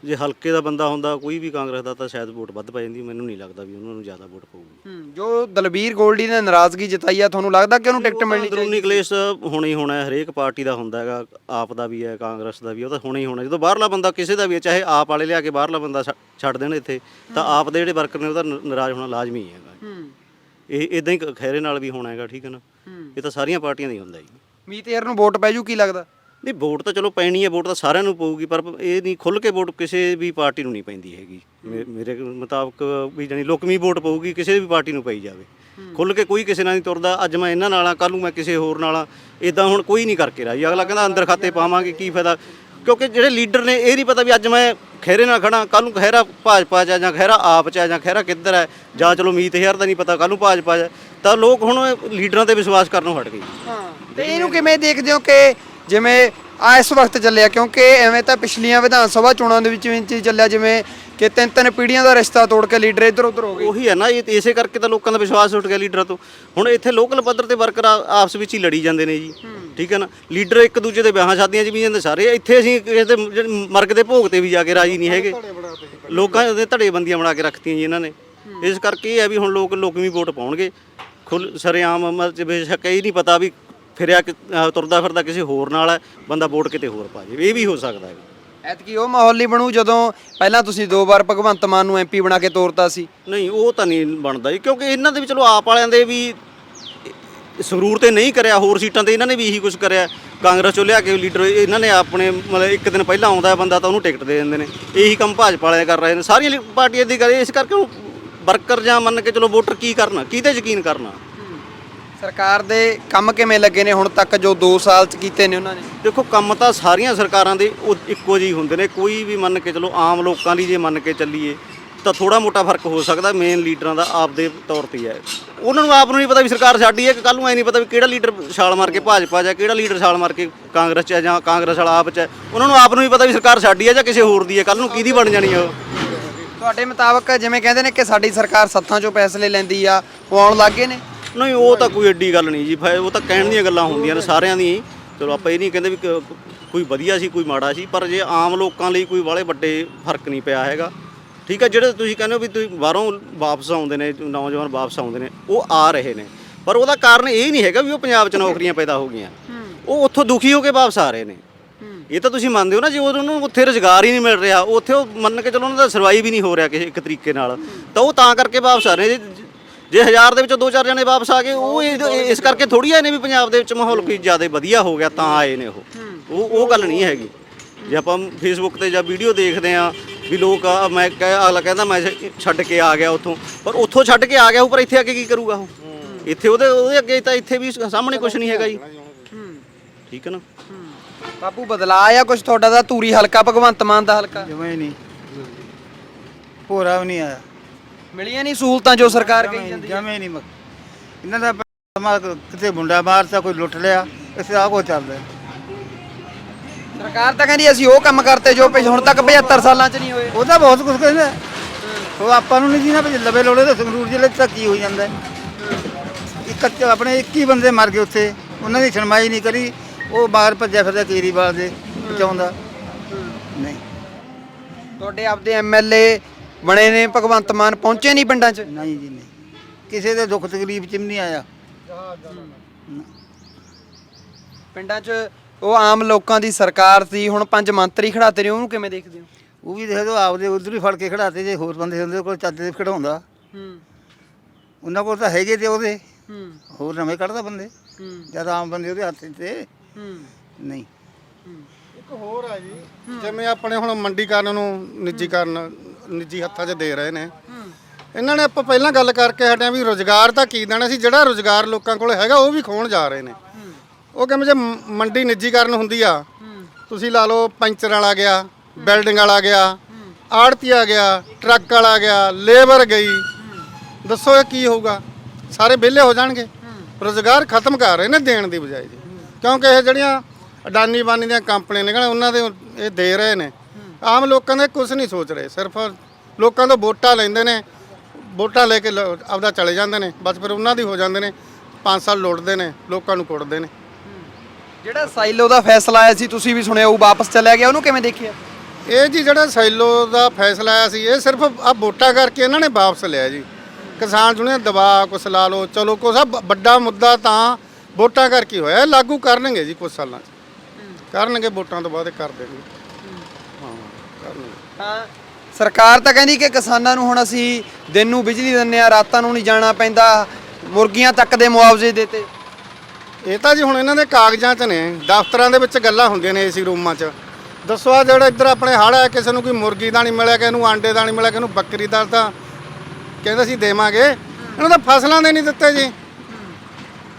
ਜੇ ਹਲਕੇ ਦਾ ਬੰਦਾ ਹੁੰਦਾ ਕੋਈ ਵੀ ਕਾਂਗਰਸ ਦਾ ਤਾਂ ਸ਼ਾਇਦ ਵੋਟ ਵੱਧ ਪੈ ਜਾਂਦੀ ਮੈਨੂੰ ਨਹੀਂ ਲੱਗਦਾ ਵੀ ਉਹਨਾਂ ਨੂੰ ਜ਼ਿਆਦਾ ਵੋਟ ਪਊਗੀ। ਹੂੰ, ਜੋ ਦਲਬੀਰ ਗੋਲਡੀ ਨੇ ਨਾਰਾਜ਼ਗੀ ਜਤਾਈ ਆ ਤੁਹਾਨੂੰ ਲੱਗਦਾ ਕਿ ਉਹਨੂੰ ਟਿਕਟ ਮਿਲਣੀ ਚਾਹੀਦੀ? ਅੰਦਰੂਨੀ ਕਲੇਸ਼ ਹੋਣਾ ਹੀ ਹੋਣਾ ਹੈ ਹਰੇਕ ਪਾਰਟੀ ਦਾ ਹੁੰਦਾ ਹੈਗਾ ਆਪ ਦਾ ਵੀ ਹੈ ਕਾਂਗਰਸ ਦਾ ਵੀ ਉਹ ਤਾਂ ਹੋਣਾ ਹੀ ਹੋਣਾ ਜਦੋਂ ਬਾਹਰਲਾ ਬੰਦਾ ਕਿਸੇ ਦਾ ਵੀ ਹੈ, ਚਾਹੇ ਆਪ ਵਾਲੇ ਲਿਆ ਕੇ ਬਾਹਰਲਾ ਬੰਦਾ ਛੱਡ- ਛੱਡ ਦੇਣ ਇੱਥੇ ਤਾਂ ਆਪ ਦੇ ਜਿਹੜੇ ਵਰਕਰ ਨੇ ਉਹਦਾ ਨ- ਨਾਰਾਜ਼ ਹੋਣਾ ਲਾਜ਼ਮੀ ਹੈਗਾ। ਹੂੰ। ਇਹ ਇਦਾਂ ਹੀ ਖੈਰੇ ਨਾਲ ਵੀ ਹੋਣਾ ਹੈਗਾ ਠੀਕ ਹੈ ਨਾ? ਇਹ ਤਾਂ ਸਾਰੀਆਂ ਪਾਰਟੀਆਂ ਦਾ ਹੀ ਹੁੰਦਾ ਜੀ। ਮੀਤ ਯਾਰ ਨੂੰ ਵੋਟ ਪੈ ਜੂ ਕੀ ਲੱਗਦਾ? ਨਹੀਂ ਵੋਟ ਤਾਂ ਚਲੋ ਪੈਣੀ ਹੈ ਵੋਟ ਤਾਂ ਸਾਰਿਆਂ ਨੂੰ ਪਊਗੀ ਪਰ ਇਹ ਨਹੀਂ ਖੁੱਲ ਕੇ ਵੋਟ ਕਿਸੇ ਵੀ ਪਾਰਟੀ ਨੂੰ ਨਹੀਂ ਪੈਂਦੀ ਹੈਗੀ। ਮੇਰੇ ਮੁਤਾਬਕ ਵੀ ਜਾਨੀ ਲੁਕਮੀ ਵੋਟ ਪਊਗੀ ਕਿਸੇ ਵੀ ਪਾਰਟੀ ਨੂੰ ਪਈ ਜਾਵੇ। ਖੁੱਲ ਕੇ ਕੋਈ ਕਿਸੇ ਨਾਲ ਨਹੀਂ ਤੁਰਦਾ ਅੱਜ ਮੈਂ ਇਹਨਾਂ ਨਾਲ ਆ ਕੱਲ ਨੂੰ ਮੈਂ ਕਿਸੇ ਹੋਰ ਨਾਲ ਆ ਇਦਾਂ ਹੁਣ ਕੋਈ ਨਹੀਂ ਕਰਕੇ ਰਾਜੀ। ਅਗਲਾ ਕਹਿੰਦਾ ਅੰਦਰ ਖਾਤੇ ਪਾਵਾਂਗੇ ਕੀ ਫਾਇਦਾ? ਕਿਉਂਕਿ ਜਿਹੜੇ ਲੀਡਰ ਨੇ ਇਹ ਨਹੀਂ ਪਤਾ ਵੀ ਅੱਜ ਮੈਂ ਖੈਰੇ ਨਾਲ ਖੜਾ ਕੱਲ ਨੂੰ ਖੈਰਾ ਭਾਜਪਾ 'ਚ ਆ ਜਾਂ ਖੈਰਾ ਆਪ 'ਚ ਆ ਜਾਂ ਖੈਰਾ ਕਿੱਧਰ ਹੈ ਜਾਂ ਚਲੋ ਮੀਤ ਹਜ਼ਾਰ ਦਾ ਨਹੀਂ ਪਤਾ ਕੱਲ ਨੂੰ ਭਾਜਪਾ 'ਚ ਹੈ। ਤਾਂ ਲੋਕ ਹੁਣ ਲੀਡਰਾਂ ਤੇ ਵਿਸ਼ਵਾਸ ਕਰਨੋਂ ਹਟ ਗਏ। ਹਾਂ ਤੇ ਇਹਨੂੰ ਕਿਵੇਂ ਦੇਖਦੇ ਹੋ ਕਿ ਜਿਵੇਂ ਆ ਇਸ ਵਕਤ ਚੱਲਿਆ? ਕਿਉਂਕਿ ਐਵੇਂ ਤਾਂ ਪਿਛਲੀਆਂ ਵਿਧਾਨ ਸਭਾ ਚੋਣਾਂ ਦੇ ਵਿੱਚ ਵੀ ਚੱਲਿਆ ਜਿਵੇਂ ਕਿ ਤਿੰਨ ਤਿੰਨ ਪੀੜ੍ਹੀਆਂ ਦਾ ਰਿਸ਼ਤਾ ਤੋੜ ਕੇ ਲੀਡਰ ਇੱਧਰ ਉੱਧਰ ਹੋ ਗਏ। ਉਹੀ ਹੈ ਨਾ ਇਹ ਇਸੇ ਕਰਕੇ ਤਾਂ ਲੋਕਾਂ ਦਾ ਵਿਸ਼ਵਾਸ ਉੱਠ ਗਿਆ ਲੀਡਰਾਂ ਤੋਂ। ਹੁਣ ਇੱਥੇ ਲੋਕਲ ਪੱਧਰ ਤੇ ਵਰਕਰ ਆਪਸ ਵਿੱਚ ਹੀ ਲੜੀ ਜਾਂਦੇ ਨੇ ਜੀ। ਠੀਕ ਹੈ ਨਾ? ਲੀਡਰ ਇੱਕ ਦੂਜੇ ਦੇ ਵਿਆਹਾਂ ਸ਼ਾਦੀਆਂ 'ਚ ਵੀ ਜਾਂਦੇ ਸਾਰੇ। ਇੱਥੇ ਅਸੀਂ ਕਿਸੇ ਦੇ ਜਿਹੜੇ ਮਰਗ ਦੇ ਭੋਗ ਤੇ ਵੀ ਜਾ ਕੇ ਰਾਜੀ ਨਹੀਂ ਹੈਗੇ। ਲੋਕਾਂ ਦੇ ਧੜੇ ਬੰਦੀਆਂ ਬਣਾ ਕੇ ਰੱਖਤੀਆਂ ਜੀ ਇਹਨਾਂ ਨੇ। ਇਸ ਕਰਕੇ ਇਹ ਹੈ ਵੀ ਹੁਣ ਲੋਕ ਲੋਕਵੀਂ ਵੋਟ ਪਾਉਣਗੇ। ਖੁੱਲ ਸਰੇਆਮ ਮਤਲਬ ਬੇਸ਼ੱਕ ਇਹ ਨਹੀਂ ਪਤਾ ਵੀ ਫਿਰਿਆ ਕਿ- ਅਹ ਤੁਰਦਾ ਫਿਰਦਾ ਕਿਸੇ ਹੋਰ ਨਾਲ ਹੈ ਬੰਦਾ ਵੋਟ ਕਿਤੇ ਹੋਰ ਪਾ ਜਾਵੇ। ਇਹ ਵੀ ਹੋ ਸਕਦਾ ਹੈ। ਐਤਕੀ ਉਹ ਮਾਹੌਲ ਨਹੀਂ ਬਣੂ ਜਦੋਂ ਪਹਿਲਾਂ ਤੁਸੀਂ ਦੋ ਵਾਰ ਭਗਵੰਤ ਮਾਨ ਨੂੰ ਐਮਪੀ ਬਣਾ ਕੇ ਤੋਰਤਾ ਸੀ। ਨਹੀਂ ਉਹ ਤਾਂ ਨਹੀਂ ਬਣਦਾ ਜੀ ਕਿਉਂਕਿ ਇਹਨਾਂ ਦੇ ਵੀ ਚਲੋ ਆਪ ਵਾਲਿਆਂ ਦੇ ਵੀ ਸੰਗਰੂਰ ਤੇ ਨਹੀਂ ਕਰਿਆ ਹੋਰ ਸੀਟਾਂ ਤੇ ਇਹਨਾਂ ਨੇ ਵੀ ਇਹੀ ਕੁਝ ਕਰਿਆ। ਕਾਂਗਰਸ ਚੋਂ ਲਿਆ ਕੇ ਲੀਡਰ ਇਹਨਾਂ ਨੇ ਆਪਣੇ ਮਤਲਬ ਇੱਕ ਦਿਨ ਪਹਿਲਾਂ ਆਉਂਦਾ ਹੈ ਬੰਦਾ ਤਾਂ ਉਹਨੂੰ ਟਿਕਟ ਦੇ ਦਿੰਦੇ ਨੇ। ਇਹੀ ਕੰਮ ਭਾਜਪਾ ਵਾਲੇ ਕਰ ਰਹੇ ਨੇ। ਸਾਰੀਆਂ ਪਾਰਟੀਆਂ ਦੀ ਕਰੇ ਇਸ ਕਰਕੇ ਉਹ ਵਰਕਰ ਜਾਂ ਮੰਨ ਕੇ ਚਲੋ ਵੋਟਰ ਕੀ ਕਰਨਾ ਕਿਹਦੇ ਯਕੀਨ ਕਰਨਾ? ਸਰਕਾਰ ਦੇ ਕੰਮ ਕਿਵੇਂ ਲੱਗੇ ਨੇ ਹੁਣ ਤੱਕ ਜੋ 2 ਸਾਲ ਚ ਕੀਤੇ ਨੇ ਉਹਨਾਂ ਨੇ? ਦੇਖੋ ਕੰਮ ਤਾਂ ਸਾਰੀਆਂ ਸਰਕਾਰਾਂ ਦੇ ਉਹ ਇੱਕੋ ਜਿਹੇ ਹੁੰਦੇ ਨੇ। ਕੋਈ ਵੀ ਮੰਨ ਕੇ ਚਲੋ ਆਮ ਲੋਕਾਂ ਲਈ ਜੇ ਮੰਨ ਕੇ ਚੱਲੀਏ ਤਾਂ ਥੋੜਾ ਮੋਟਾ ਫ਼ਰਕ ਹੋ ਸਕਦਾ ਮੇਨ ਲੀਡਰਾਂ ਦਾ ਆਪ ਦੇ ਤੌਰ ਤੇ ਹੀ ਉਹਨਾਂ ਨੂੰ ਆਪ ਨੂੰ ਨਹੀਂ ਪਤਾ ਵੀ ਸਰਕਾਰ ਸਾਡੀ ਹੈ ਕਿ ਕੱਲ ਨੂੰ ਐ ਨਹੀਂ ਪਤਾ ਵੀ ਕਿਹੜਾ ਲੀਡਰ ਛਾਲ ਮਾਰ ਕੇ ਭਾਜਪਾ 'ਚ ਹੈ ਕਿਹੜਾ ਲੀਡਰ ਛਾਲ ਮਾਰ ਕੇ ਕਾਂਗਰਸ 'ਚ ਹੈ ਜਾਂ ਕਾਂਗਰਸ ਵਾਲਾ ਆਪ 'ਚ ਹੈ। ਉਹਨਾਂ ਨੂੰ ਆਪ ਨੂੰ ਨਹੀਂ ਪਤਾ ਵੀ ਸਰਕਾਰ ਸਾਡੀ ਹੈ ਜਾਂ ਕਿਸੇ ਹੋਰ ਦੀ ਹੈ ਕੱਲ ਨੂੰ ਕਿਹਦੀ ਬਣ ਜਾਣੀ ਹੈ ਉਹ? ਤੁਹਾਡੇ ਮੁਤਾਬਕ ਜਿਵੇਂ ਕਹਿੰਦੇ ਨੇ ਕਿ ਸਾਡੀ ਸਰਕਾਰ ਸੱਥਾਂ ਚੋਂ ਫੈਸਲੇ ਲੈਂਦੀ ਆ ਆਉਣ ਲੱਗੇ ਨੇ? ਨਹੀਂ ਉਹ ਤਾਂ ਕੋਈ ਐਡੀ ਗੱਲ ਨਹੀਂ ਜੀ ਉਹ ਤਾਂ ਕਹਿਣ ਦੀਆਂ ਗੱਲਾਂ ਹੁੰਦੀਆਂ ਨੇ ਸਾਰਿਆਂ ਹੀ ਚਲੋ ਆਪਾਂ ਇਹ ਨਹੀਂ ਕਹਿੰਦੇ ਵੀ ਕੋਈ ਵਧੀਆ ਸੀ ਕੋਈ ਮਾੜਾ ਸੀ ਪਰ ਜੇ ਆਮ ਲੋਕਾਂ ਲਈ ਕੋਈ ਵਾਲੇ ਵੱਡੇ ਫ਼ਰਕ ਨਹੀਂ ਪਿਆ ਹੈਗਾ। ਠੀਕ ਹੈ ਜਿਹੜੇ ਤੁਸੀਂ ਕਹਿੰਦੇ ਹੋ ਵੀ ਤੁਸੀਂ ਬਾਹਰੋਂ ਵਾਪਸ ਆਉਂਦੇ ਨੇ ਨੌਜਵਾਨ ਵਾਪਸ ਆਉਂਦੇ ਨੇ ਉਹ ਆ ਰਹੇ ਨੇ। ਪਰ ਉਹਦਾ ਕਾਰਨ ਇਹ ਨਹੀਂ ਹੈਗਾ ਵੀ ਉਹ ਪੰਜਾਬ 'ਚ ਨੌਕਰੀਆਂ ਪੈਦਾ ਹੋ ਗਈਆਂ। ਉਹ ਉੱਥੋਂ ਦੁਖੀ ਹੋ ਕੇ ਵਾਪਸ ਆ ਰਹੇ ਨੇ। ਇਹ ਤਾਂ ਤੁਸੀਂ ਮੰਨਦੇ ਹੋ ਨਾ ਜੇ ਉਹਨਾਂ ਨੂੰ ਉੱਥੇ ਰੁਜ਼ਗਾਰ ਹੀ ਨਹੀਂ ਮਿਲ ਰਿਹਾ ਉੱਥੇ ਉਹ ਮੰਨ ਕੇ ਚਲੋ ਉਹਨਾਂ ਦਾ ਸਰਵਾਈਵ ਵੀ ਨਹੀਂ ਹੋ ਰਿਹਾ ਕਿਸੇ ਇੱਕ ਤਰੀਕੇ ਨਾਲ ਤਾਂ ਉਹ ਤਾਂ ਕਰਕੇ ਵਾਪਸ ਆ ਰਹੇ ਜੇ- ਜੇ ਹਜ਼ਾਰ ਦੇ ਵਿੱਚੋਂ ਦੋ ਚਾਰ ਜਣੇ ਵਾਪਸ ਆ ਗਏ ਉਹ ਇਸ ਕਰਕੇ ਥੋੜੀ ਆਏ ਨੇ ਵੀ ਪੰਜਾਬ ਦੇ ਵਿੱਚ ਮਾਹੌਲ ਕੋਈ ਜ਼ਿਆਦਾ ਵਧੀਆ ਹੋ ਗਿਆ ਤਾਂ ਆਏ ਨੇ ਉਹ। ਉਹ ਉਹ ਗੱਲ ਨਹੀਂ ਹੈਗੀ। ਜੇ ਆਪਾਂ ਫੇਸਬੁੱਕ ਤੇ ਜਾਂ ਵੀਡੀਓ ਦੇਖਦੇ ਆ ਵੀ ਲੋਕ ਆ ਮੈਂ ਕਹਿ- ਅਗਲਾ ਕਹਿੰਦਾ ਮੈਂ ਛੱਡ ਕੇ ਆ ਗਿਆ ਉੱਥੋਂ। ਪਰ ਉੱਥੋਂ ਛੱਡ ਕੇ ਆ ਗਿਆ ਉਹ ਪਰ ਇੱਥੇ ਆ ਕੇ ਕੀ ਕਰੂਗਾ ਉਹ? ਇੱਥੇ ਉਹਦੇ ਉਹਦੇ ਅੱਗੇ ਤਾਂ ਇੱਥੇ ਵੀ ਸਾਹਮਣੇ ਕੁਝ ਨਹੀਂ ਹੈਗਾ ਜੀ। ਠੀਕ ਹੈ ਨਾ? ਬਾਪੂ ਬਦਲਾ ਆ ਕੁਝ ਤੁਹਾਡਾ ਦਾ ਧੂਰੀ ਹਲਕਾ ਭਗਵੰਤ ਮਾਨ ਦਾ ਹਲਕਾ? ਜਮਾ ਹੀ ਨਹੀਂ। ਪੂਰਾ ਵੀ ਨਹੀਂ ਆਇਆ। ਮਿਲੀਆਂ ਨਹੀਂ ਸਹੂਲਤਾਂ ਜੋ ਸਰਕਾਰ ਕਹੀ ਜਾਂਦੀ ਹੈ? ਜਮਾ ਹੀ ਨਹੀਂ ਇਹਨਾਂ ਦਾ ਕਿਤੇ ਮੁੰਡਾ ਮਾਰਤਾ ਕੋਈ ਲੁੱਟ ਲਿਆ ਇਸੇ ਆ ਕੋ ਚੱਲਦਾ। ਸਰਕਾਰ ਤਾਂ ਕਹਿੰਦੀ ਅਸੀਂ ਉਹ ਕੰਮ ਕਰਤੇ ਜੋ ਪਿਛ ਹੁਣ ਤੱਕ 75 ਸਾਲਾਂ 'ਚ ਨਹੀਂ ਹੋਏ। ਉਹਦਾ ਬਹੁਤ ਕੁਝ ਕਹਿੰਦਾ ਉਹ ਆਪਾਂ ਨੂੰ ਨਹੀਂ ਜੀਣਾ ਵੀ ਲਵੇ ਲੋੜੇ ਤਾਂ ਸੰਗਰੂਰ ਜ਼ਿਲ੍ਹੇ 'ਚ ਤਾਂ ਕੀ ਹੋ ਜਾਂਦਾ। ਇੱਕ ਆਪਣੇ 21 ਬੰਦੇ ਮਰ ਗਏ ਉੱਥੇ ਉਹਨਾਂ ਦੀ ਸੁਣਵਾਈ ਨਹੀਂ ਕਰੀ ਉਹ ਬਾਹਰ ਭੱਜਿਆ ਫਿਰਦਾ ਕੇਰੀਵਾਲ ਦੇ ਬਚਾਉਂਦਾ। ਨਹੀਂ। ਤੁਹਾਡੇ ਆਪਦੇ ਐਮਐਲਏ ਬਣੇ ਨੇ ਭਗਵੰਤ ਮਾਨ ਪਹੁੰਚੇ ਨਹੀਂ ਪਿੰਡਾਂ 'ਚ? ਨਹੀਂ ਜੀ ਨਹੀਂ। ਕਿਸੇ ਦੇ ਦੁੱਖ ਤਕਲੀਫ 'ਚ ਵੀ ਨਹੀਂ ਆਇਆ। ਪਿੰਡਾਂ 'ਚ ਉਹ ਆਮ ਲੋਕਾਂ ਦੀ ਸਰਕਾਰ ਸੀ ਹੁਣ ਪੰਜ ਮੰਤਰੀ ਖੜਾਤੇ ਨੇ ਉਹਨੂੰ ਕਿਵੇਂ ਦੇਖਦੇ ਹੋ? ਉਹ ਵੀ ਦੇਖ ਲਓ ਆਪਦੇ ਉਧਰ ਹੀ ਫੜ ਕੇ ਖੜਾਤੇ ਜੇ ਹੋਰ ਬੰਦੇ ਹੁੰਦੇ ਕੋਲ ਚੱਜ ਦੇ ਖੜਾਉਂਦਾ ਹੂੰ। ਉਹਨਾਂ ਕੋਲ ਤਾਂ ਹੈਗੇ ਤੇ ਉਹਦੇ। ਹੂੰ। ਹੋਰ ਨਵੇਂ ਕੱਢਦਾ ਬੰਦੇ। ਹੂੰ। ਜਦ ਆਮ ਬੰਦੇ ਉਹਦੇ ਹੱਥ 'ਚ ਤੇ ਹੂੰ। ਨਹੀਂ। ਇੱਕ ਹੋਰ ਆ ਜੀ ਜਿਵੇਂ ਆਪਣੇ ਹੁਣ ਮੰਡੀਕਰਨ ਨੂੰ ਨਿੱਜੀਕਰਨ ਨਿੱਜੀ ਹੱਥਾਂ 'ਚ ਦੇ ਰਹੇ ਨੇ। ਇਹਨਾਂ ਨੇ ਆਪਾਂ ਪਹਿਲਾਂ ਗੱਲ ਕਰਕੇ ਹਟਿਆ ਵੀ ਰੋਜ਼ਗਾਰ ਤਾਂ ਕੀ ਦੇਣਾ ਸੀ ਜਿਹੜਾ ਰੋਜ਼ਗਾਰ ਲੋਕਾਂ ਕੋਲ ਹੈਗਾ ਉਹ ਵੀ ਖੋਣ ਜਾ ਰਹੇ ਨੇ। ਉਹ ਕਹਿੰਦੇ ਜੇ ਮੰਡੀ ਨਿੱਜੀਕਰਨ ਹੁੰਦੀ ਆ, ਤੁਸੀਂ ਲਾ ਲਓ ਪੈਂਚਰ ਵਾਲਾ ਗਿਆ, ਬਿਲਡਿੰਗ ਵਾਲਾ ਗਿਆ, ਆੜਤੀਆ ਗਿਆ, ਟਰੱਕ ਵਾਲਾ ਗਿਆ, ਲੇਬਰ ਗਈ, ਦੱਸੋ ਇਹ ਕੀ ਹੋਊਗਾ? ਸਾਰੇ ਵਿਹਲੇ ਹੋ ਜਾਣਗੇ। ਰੋਜ਼ਗਾਰ ਖਤਮ ਕਰ ਰਹੇ ਨੇ ਦੇਣ ਦੀ ਬਜਾਏ ਜੀ। ਕਿਉਂਕਿ ਇਹ ਜਿਹੜੀਆਂ ਅਡਾਨੀ ਬਾਨੀ ਦੀਆਂ ਕੰਪਨੀਆਂ ਨੇ ਕਹਿੰਦੇ ਉਹਨਾਂ ਦੇ ਇਹ ਦੇ ਰਹੇ ਨੇ। ਆਮ ਲੋਕਾਂ ਦੇ ਕੁਝ ਨਹੀਂ ਸੋਚ ਰਹੇ, ਸਿਰਫ ਲੋਕਾਂ ਤੋਂ ਵੋਟਾਂ ਲੈਂਦੇ ਨੇ, ਵੋਟਾਂ ਲੈ ਕੇ ਲ- ਆਪਦਾ ਚਲੇ ਜਾਂਦੇ ਨੇ, ਬਸ ਫਿਰ ਉਹਨਾਂ ਦੀ ਹੋ ਜਾਂਦੇ ਨੇ 5 ਸਾਲ ਲੁੱਟਦੇ ਨੇ, ਲੋਕਾਂ ਨੂੰ ਕੁੱਟਦੇ ਨੇ। ਜਿਹੜਾ ਸਾਈਲੋ ਦਾ ਫੈਸਲਾ ਆਇਆ ਸੀ ਤੁਸੀਂ ਵੀ ਸੁਣਿਆ ਉਹ ਵਾਪਸ ਚਲਿਆ ਗਿਆ ਉਹਨੂੰ ਕਿਵੇਂ ਦੇਖਿਆ? ਇਹ ਜੀ ਜਿਹੜਾ ਸੈਲੋ ਦਾ ਫੈਸਲਾ ਆਇਆ ਸੀ ਇਹ ਸਿਰਫ ਆ ਵੋਟਾਂ ਕਰਕੇ ਇਹਨਾਂ ਨੇ ਵਾਪਸ ਲਿਆ ਜੀ। ਕਿਸਾਨ ਜੁਨੇ ਦਬਾਅ ਕੁਛ ਲਾ ਲਓ ਚਲੋ ਕੁਛ ਆ ਵੱਡਾ ਮੁੱਦਾ ਤਾਂ ਵੋਟਾਂ ਕਰਕੇ ਹੋਇਆ ਇਹ ਲਾਗੂ ਕਰਨਗੇ ਜੀ ਕੁਝ ਸਾਲਾਂ 'ਚ। ਕਰਨਗੇ ਵੋਟਾਂ ਤੋਂ ਬਾਅਦ ਇਹ ਕਰ ਦੇਣਗੇ। ਹਾਂ ਕਰਨਗੇ। ਹਾਂ ਸਰਕਾਰ ਤਾਂ ਕਹਿੰਦੀ ਕਿ ਕਿਸਾਨਾਂ ਨੂੰ ਹੁਣ ਅਸੀਂ ਦਿਨ ਨੂੰ ਬਿਜਲੀ ਦਿੰਨੇ ਆ ਰਾਤਾਂ ਨੂੰ ਨਹੀਂ ਜਾਣਾ ਪੈਂਦਾ ਮੁਰਗੀਆਂ ਤੱਕ ਦੇ ਮੁਆਵਜ਼ੇ ਦਿੱਤੇ ਇਹ ਤਾਂ ਜੀ ਹੁਣ ਇਹਨਾਂ ਦੇ ਕਾਗਜ਼ਾਂ 'ਚ ਨੇ ਦਫ਼ਤਰਾਂ ਦੇ ਵਿੱਚ ਗੱਲਾਂ ਹੁੰਦੀਆਂ ਨੇ ਏਸੀ ਰੂਮਾਂ 'ਚ। ਦੱਸੋ ਆ ਜਿਹੜਾ ਇੱਧਰ ਆਪਣੇ ਹੜ ਹੈ ਕਿਸੇ ਨੂੰ ਕੋਈ ਮੁਰਗੀ ਦਾ ਨਹੀਂ ਮਿਲਿਆ ਕਿਸੇ ਨੂੰ ਆਂਡੇ ਦਾ ਨਹੀਂ ਮਿਲਿਆ ਕਿਸੇ ਨੂੰ ਬੱਕਰੀ ਦਾ ਤਾਂ ਕਹਿੰਦੇ ਸੀ ਦੇਵਾਂਗੇ। ਇਹਨਾਂ ਦਾ ਫਸਲਾਂ ਦੇ ਨਹੀਂ ਦਿੱਤੇ ਜੀ।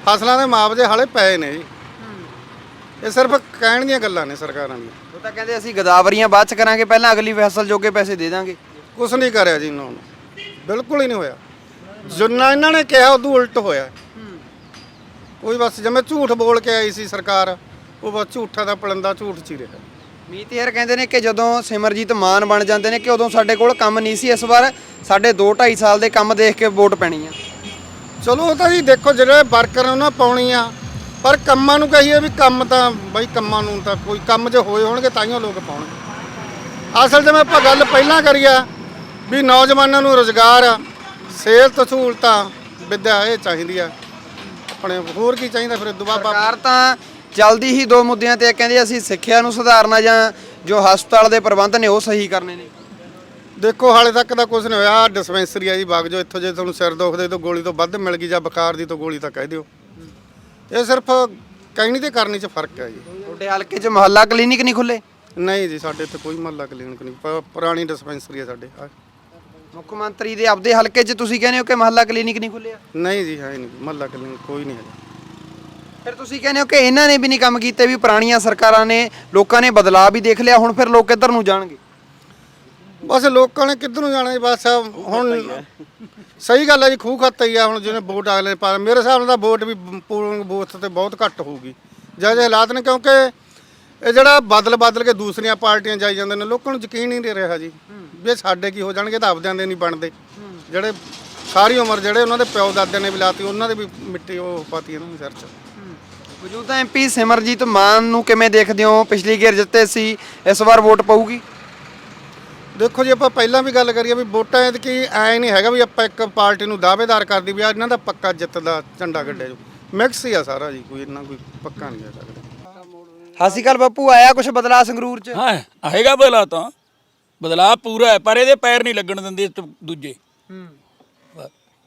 ਫਸਲਾਂ ਦੇ ਮੁਆਵਜ਼ੇ ਹਾਲੇ ਪਏ ਨੇ ਜੀ। ਇਹ ਸਿਰਫ ਕਹਿਣ ਦੀਆਂ ਗੱਲਾਂ ਨੇ ਸਰਕਾਰਾਂ ਦੀਆਂ। ਉਹ ਤਾਂ ਕਹਿੰਦੇ ਅਸੀਂ ਗਦਾਵਰੀਆਂ ਬਾਅਦ ਚ ਕਰਾਂਗੇ ਪਹਿਲਾਂ ਅਗਲੀ ਫਸਲ ਜੋਗੇ ਪੈਸੇ ਦੇ ਦਾਂਗੇ। ਕੁਛ ਨਹੀਂ ਕਰਿਆ ਜੀ ਇਹਨਾਂ ਨੇ। ਬਿਲਕੁਲ ਹੀ ਨਹੀਂ ਹੋਇਆ। ਜਿੰਨਾ ਇਹਨਾਂ ਨੇ ਕਿਹਾ ਉਦੋਂ ਉਲਟ ਹੋਇਆ। ਕੋਈ ਬਸ ਜਿਵੇਂ ਝੂਠ ਬੋਲ ਕੇ ਆਈ ਸੀ ਸਰਕਾਰ। ਉਹ ਬਸ ਝੂਠਾ ਦਾ ਪਲੰਦਾ ਝੂਠ ਚ ਹੀ ਰਿਹਾ। ਮੀਤ ਯਾਰ ਕਹਿੰਦੇ ਨੇ ਕਿ ਜਦੋਂ ਸਿਮਰਜੀਤ ਮਾਨ ਬਣ ਜਾਂਦੇ ਨੇ ਕਿ ਉਦੋਂ ਸਾਡੇ ਕੋਲ ਕੰਮ ਨਹੀਂ ਸੀ ਇਸ ਵਾਰ ਸਾਡੇ 2 2.5 ਸਾਲ ਦੇ ਕੰਮ ਦੇਖ ਕੇ ਵੋਟ ਪੈਣੀ ਆ। ਚਲੋ ਉਹ ਤਾਂ ਜੀ ਦੇਖੋ ਜਿਹੜੇ ਵਰਕਰ ਉਹਨਾਂ ਪਾਉਣੀ ਆ ਪਰ ਕੰਮਾਂ ਨੂੰ ਕਹੀਏ ਵੀ ਕੰਮ ਤਾਂ ਬਈ ਕੰਮਾਂ ਨੂੰ ਤਾਂ ਕੋਈ ਕੰਮ ਜੇ ਹੋਏ ਹੋਣਗੇ ਤਾਈਓ ਲੋਕ ਪਾਉਣਗੇ। ਅਸਲ 'ਚ ਮੈਂ ਆਪਾਂ ਗੱਲ ਪਹਿਲਾਂ ਕਰੀਆ ਵੀ ਨੌਜਵਾਨਾਂ ਨੂੰ ਰੋਜ਼ਗਾਰ ਸਿਹਤ ਸਹੂਲਤਾਂ ਵਿੱਦਿਆ ਇਹ ਚਾਹੀਦੀ ਆ। ਆਪਣੇ ਹੋਰ ਕੀ ਚਾਹੀਦਾ ਫਿਰ? ਦੁਬਾਰਾ ਸਰਕਾਰ ਤਾਂ ਜਲਦੀ ਹੀ ਦੋ ਮੁੱਦਿਆਂ ਤੇ ਕਹਿੰਦੇ ਅਸੀਂ ਸਿੱਖਿਆ ਨੂੰ ਸੁਧਾਰਨਾ ਜਾਂ ਜੋ ਹਸਪਤਾਲ ਦੇ ਪ੍ਰਬੰਧ ਨੇ ਉਹ ਸਹੀ ਕਰਨੇ ਨੇ। ਦੇਖੋ ਹਾਲੇ ਤੱਕ ਤਾਂ ਕੁਝ ਨਹੀਂ ਹੋਇਆ। ਡਿਸਪੈਂਸਰੀ ਆ ਜੀ ਵਗ ਜਾਓ ਇੱਥੋਂ ਜੇ ਤੁਹਾਨੂੰ ਸਿਰ ਦੁਖਦੇ ਤਾਂ ਗੋਲੀ ਤੋਂ ਵੱਧ ਮਿਲ ਗਈ ਜਾਂ ਬੁਖਾਰ ਦੀ ਤਾਂ ਗੋਲੀ ਤਾਂ ਕਹਿ ਦਿਓ। ਇਹ ਸਿਰਫ ਕਹਿਣੀ ਤੇ ਕਰਨੀ 'ਚ ਫ਼ਰਕ ਹੈ ਜੀ। ਤੁਹਾਡੇ ਹਲਕੇ 'ਚ ਮੁਹੱਲਾ ਕਲੀਨਿਕ ਨਹੀਂ ਖੁੱਲੇ ਨਹੀਂ ਜੀ ਸਾਡੇ ਇੱਥੇ ਕੋਈ ਮਹੱਲਾ ਕਲੀਨਿਕ ਨਹੀਂ। ਪ- ਪੁਰਾਣੀ ਡਿਸਪੈਂਸਰੀ ਹੈ ਸਾਡੇ। ਆਹ। ਮੁੱਖ ਮੰਤਰੀ ਦੇ ਆਪਦੇ ਹਲਕੇ 'ਚ ਤੁਸੀਂ ਕਹਿੰਦੇ ਹੋ ਕਿ ਮੁਹੱਲਾ ਕਲੀਨਿਕ ਨਹੀਂ ਖੁੱਲਿਆ ਨਹੀਂ ਜੀ ਹੈ ਨਹੀਂ। ਮਹੱਲਾ ਕਲੀਨਿਕ ਕੋਈ ਨਹੀਂ ਹੈ ਫਿਰ ਤੁਸੀਂ ਕਹਿੰਦੇ ਹੋ ਕਿ ਇਹਨਾਂ ਨੇ ਵੀ ਨਹੀਂ ਕੰਮ ਕੀਤੇ ਵੀ ਪੁਰਾਣੀਆਂ ਸਰਕਾਰਾਂ ਨੇ ਲੋਕਾਂ ਨੇ ਬਦਲਾਅ ਵੀ ਦੇਖ ਲਿਆ ਹੁਣ ਫਿਰ ਲੋਕ ਕਿੱਧਰ ਨੂੰ ਜਾਣਗੇ? ਬਸ ਲੋਕਾਂ ਨੇ ਕਿੱਧਰ ਨੂੰ ਜਾਣਾ ਜੀ? ਬਸ ਹੁਣ ਸਹੀ ਗੱਲ ਹੈ ਜੀ ਖੂਹ ਖਾਤਾ ਹੀ ਆ ਹੁਣ ਜਿਹਨੇ ਵੋਟ ਅਗਲੇ ਪਾ ਮੇਰੇ ਹਿਸਾਬ ਨਾਲ ਤਾਂ ਵੋਟ ਵੀ ਪੂਰਨ ਬੂਥ ਤੇ ਬਹੁਤ ਘੱਟ ਹੋਊਗੀ। ਜਿਹੇ ਹਾਲਾਤ ਨੇ ਕਿਉਂਕਿ ਇਹ ਜਿਹੜਾ ਬਦਲ ਬਦਲ ਕੇ ਦੂਸਰੀਆਂ ਪਾਰਟੀਆਂ ਜਾਈ ਜਾਂਦੇ ਨੇ ਲੋਕਾਂ ਨੂੰ ਯਕੀਨ ਹੀ ਨਹੀਂ ਰਿਹਾ ਜੀ। ਵੀ ਇਹ ਸਾਡੇ ਕੀ ਹੋ ਜਾਣਗੇ ਤਾਂ ਆਪਦਿਆਂ ਦੇ ਨਹੀਂ ਬਣਦੇ। ਜਿਹੜੇ ਸਾਰੀ ਉਮਰ ਜਿਹੜੇ ਉਹਨਾਂ ਦੇ ਪਿਓ ਦਾਦਿਆਂ ਨੇ ਵੀ ਲਾਤੀ ਉਹਨਾਂ ਦੇ ਵੀ ਮਿੱਟੀ ਉਹ ਪਾਤੀ ਇਹਨਾਂ ਦੇ ਸਿਰ 'ਚ। ਮੌਜੂਦਾ ਐਮਪੀ ਸਿਮਰਜੀਤ ਮਾਨ ਨੂੰ ਕਿਵੇਂ ਦੇਖਦੇ ਹੋ? ਪਿਛਲੀ ਗੇਰ ਜਿੱਤੇ ਸੀ ਇਸ ਵਾਰ ਵੋਟ ਪਊਗੀ? ਦੇਖੋ ਜੀ ਆਪਾਂ ਪਹਿਲਾਂ ਵੀ ਗੱਲ ਕਰੀਏ ਵੀ ਵੋਟਾਂ ਐਤਕੀ ਐ ਨਹੀਂ ਹੈਗਾ ਵੀ ਆਪਾਂ ਇੱਕ ਪਾਰਟੀ ਨੂੰ ਦਾਅਵੇਦਾਰ ਕਰਦੀ ਵੀ ਆ ਇਹਨਾਂ ਦਾ ਪੱਕਾ ਜਿੱਤ ਦਾ ਝੰਡਾ ਗੱਡਿਆ ਜੋ ਮਿਕਸ ਹੀ ਆ ਸਾਰਾ ਜੀ ਕੋਈ ਇੰਨਾ ਕੋਈ ਪੱਕਾ ਨਹੀਂ ਹੈ ਸ਼੍ਰੀ ਅਕਾਲ ਬਾਪੂ ਆਇਆ ਕੁਝ ਬਦਲਾਅ ਸੰਗਰੂਰ 'ਚ? ਹਾਂ ਆਏਗਾ ਬਦਲਾ ਤਾਂ। ਬਦਲਾਅ ਪੂਰਾ ਹੈ ਪਰ ਇਹਦੇ ਪੈਰ ਨਹੀਂ ਲੱਗਣ ਦਿੰਦੇ ਤੋਂ ਦੂਜੇ।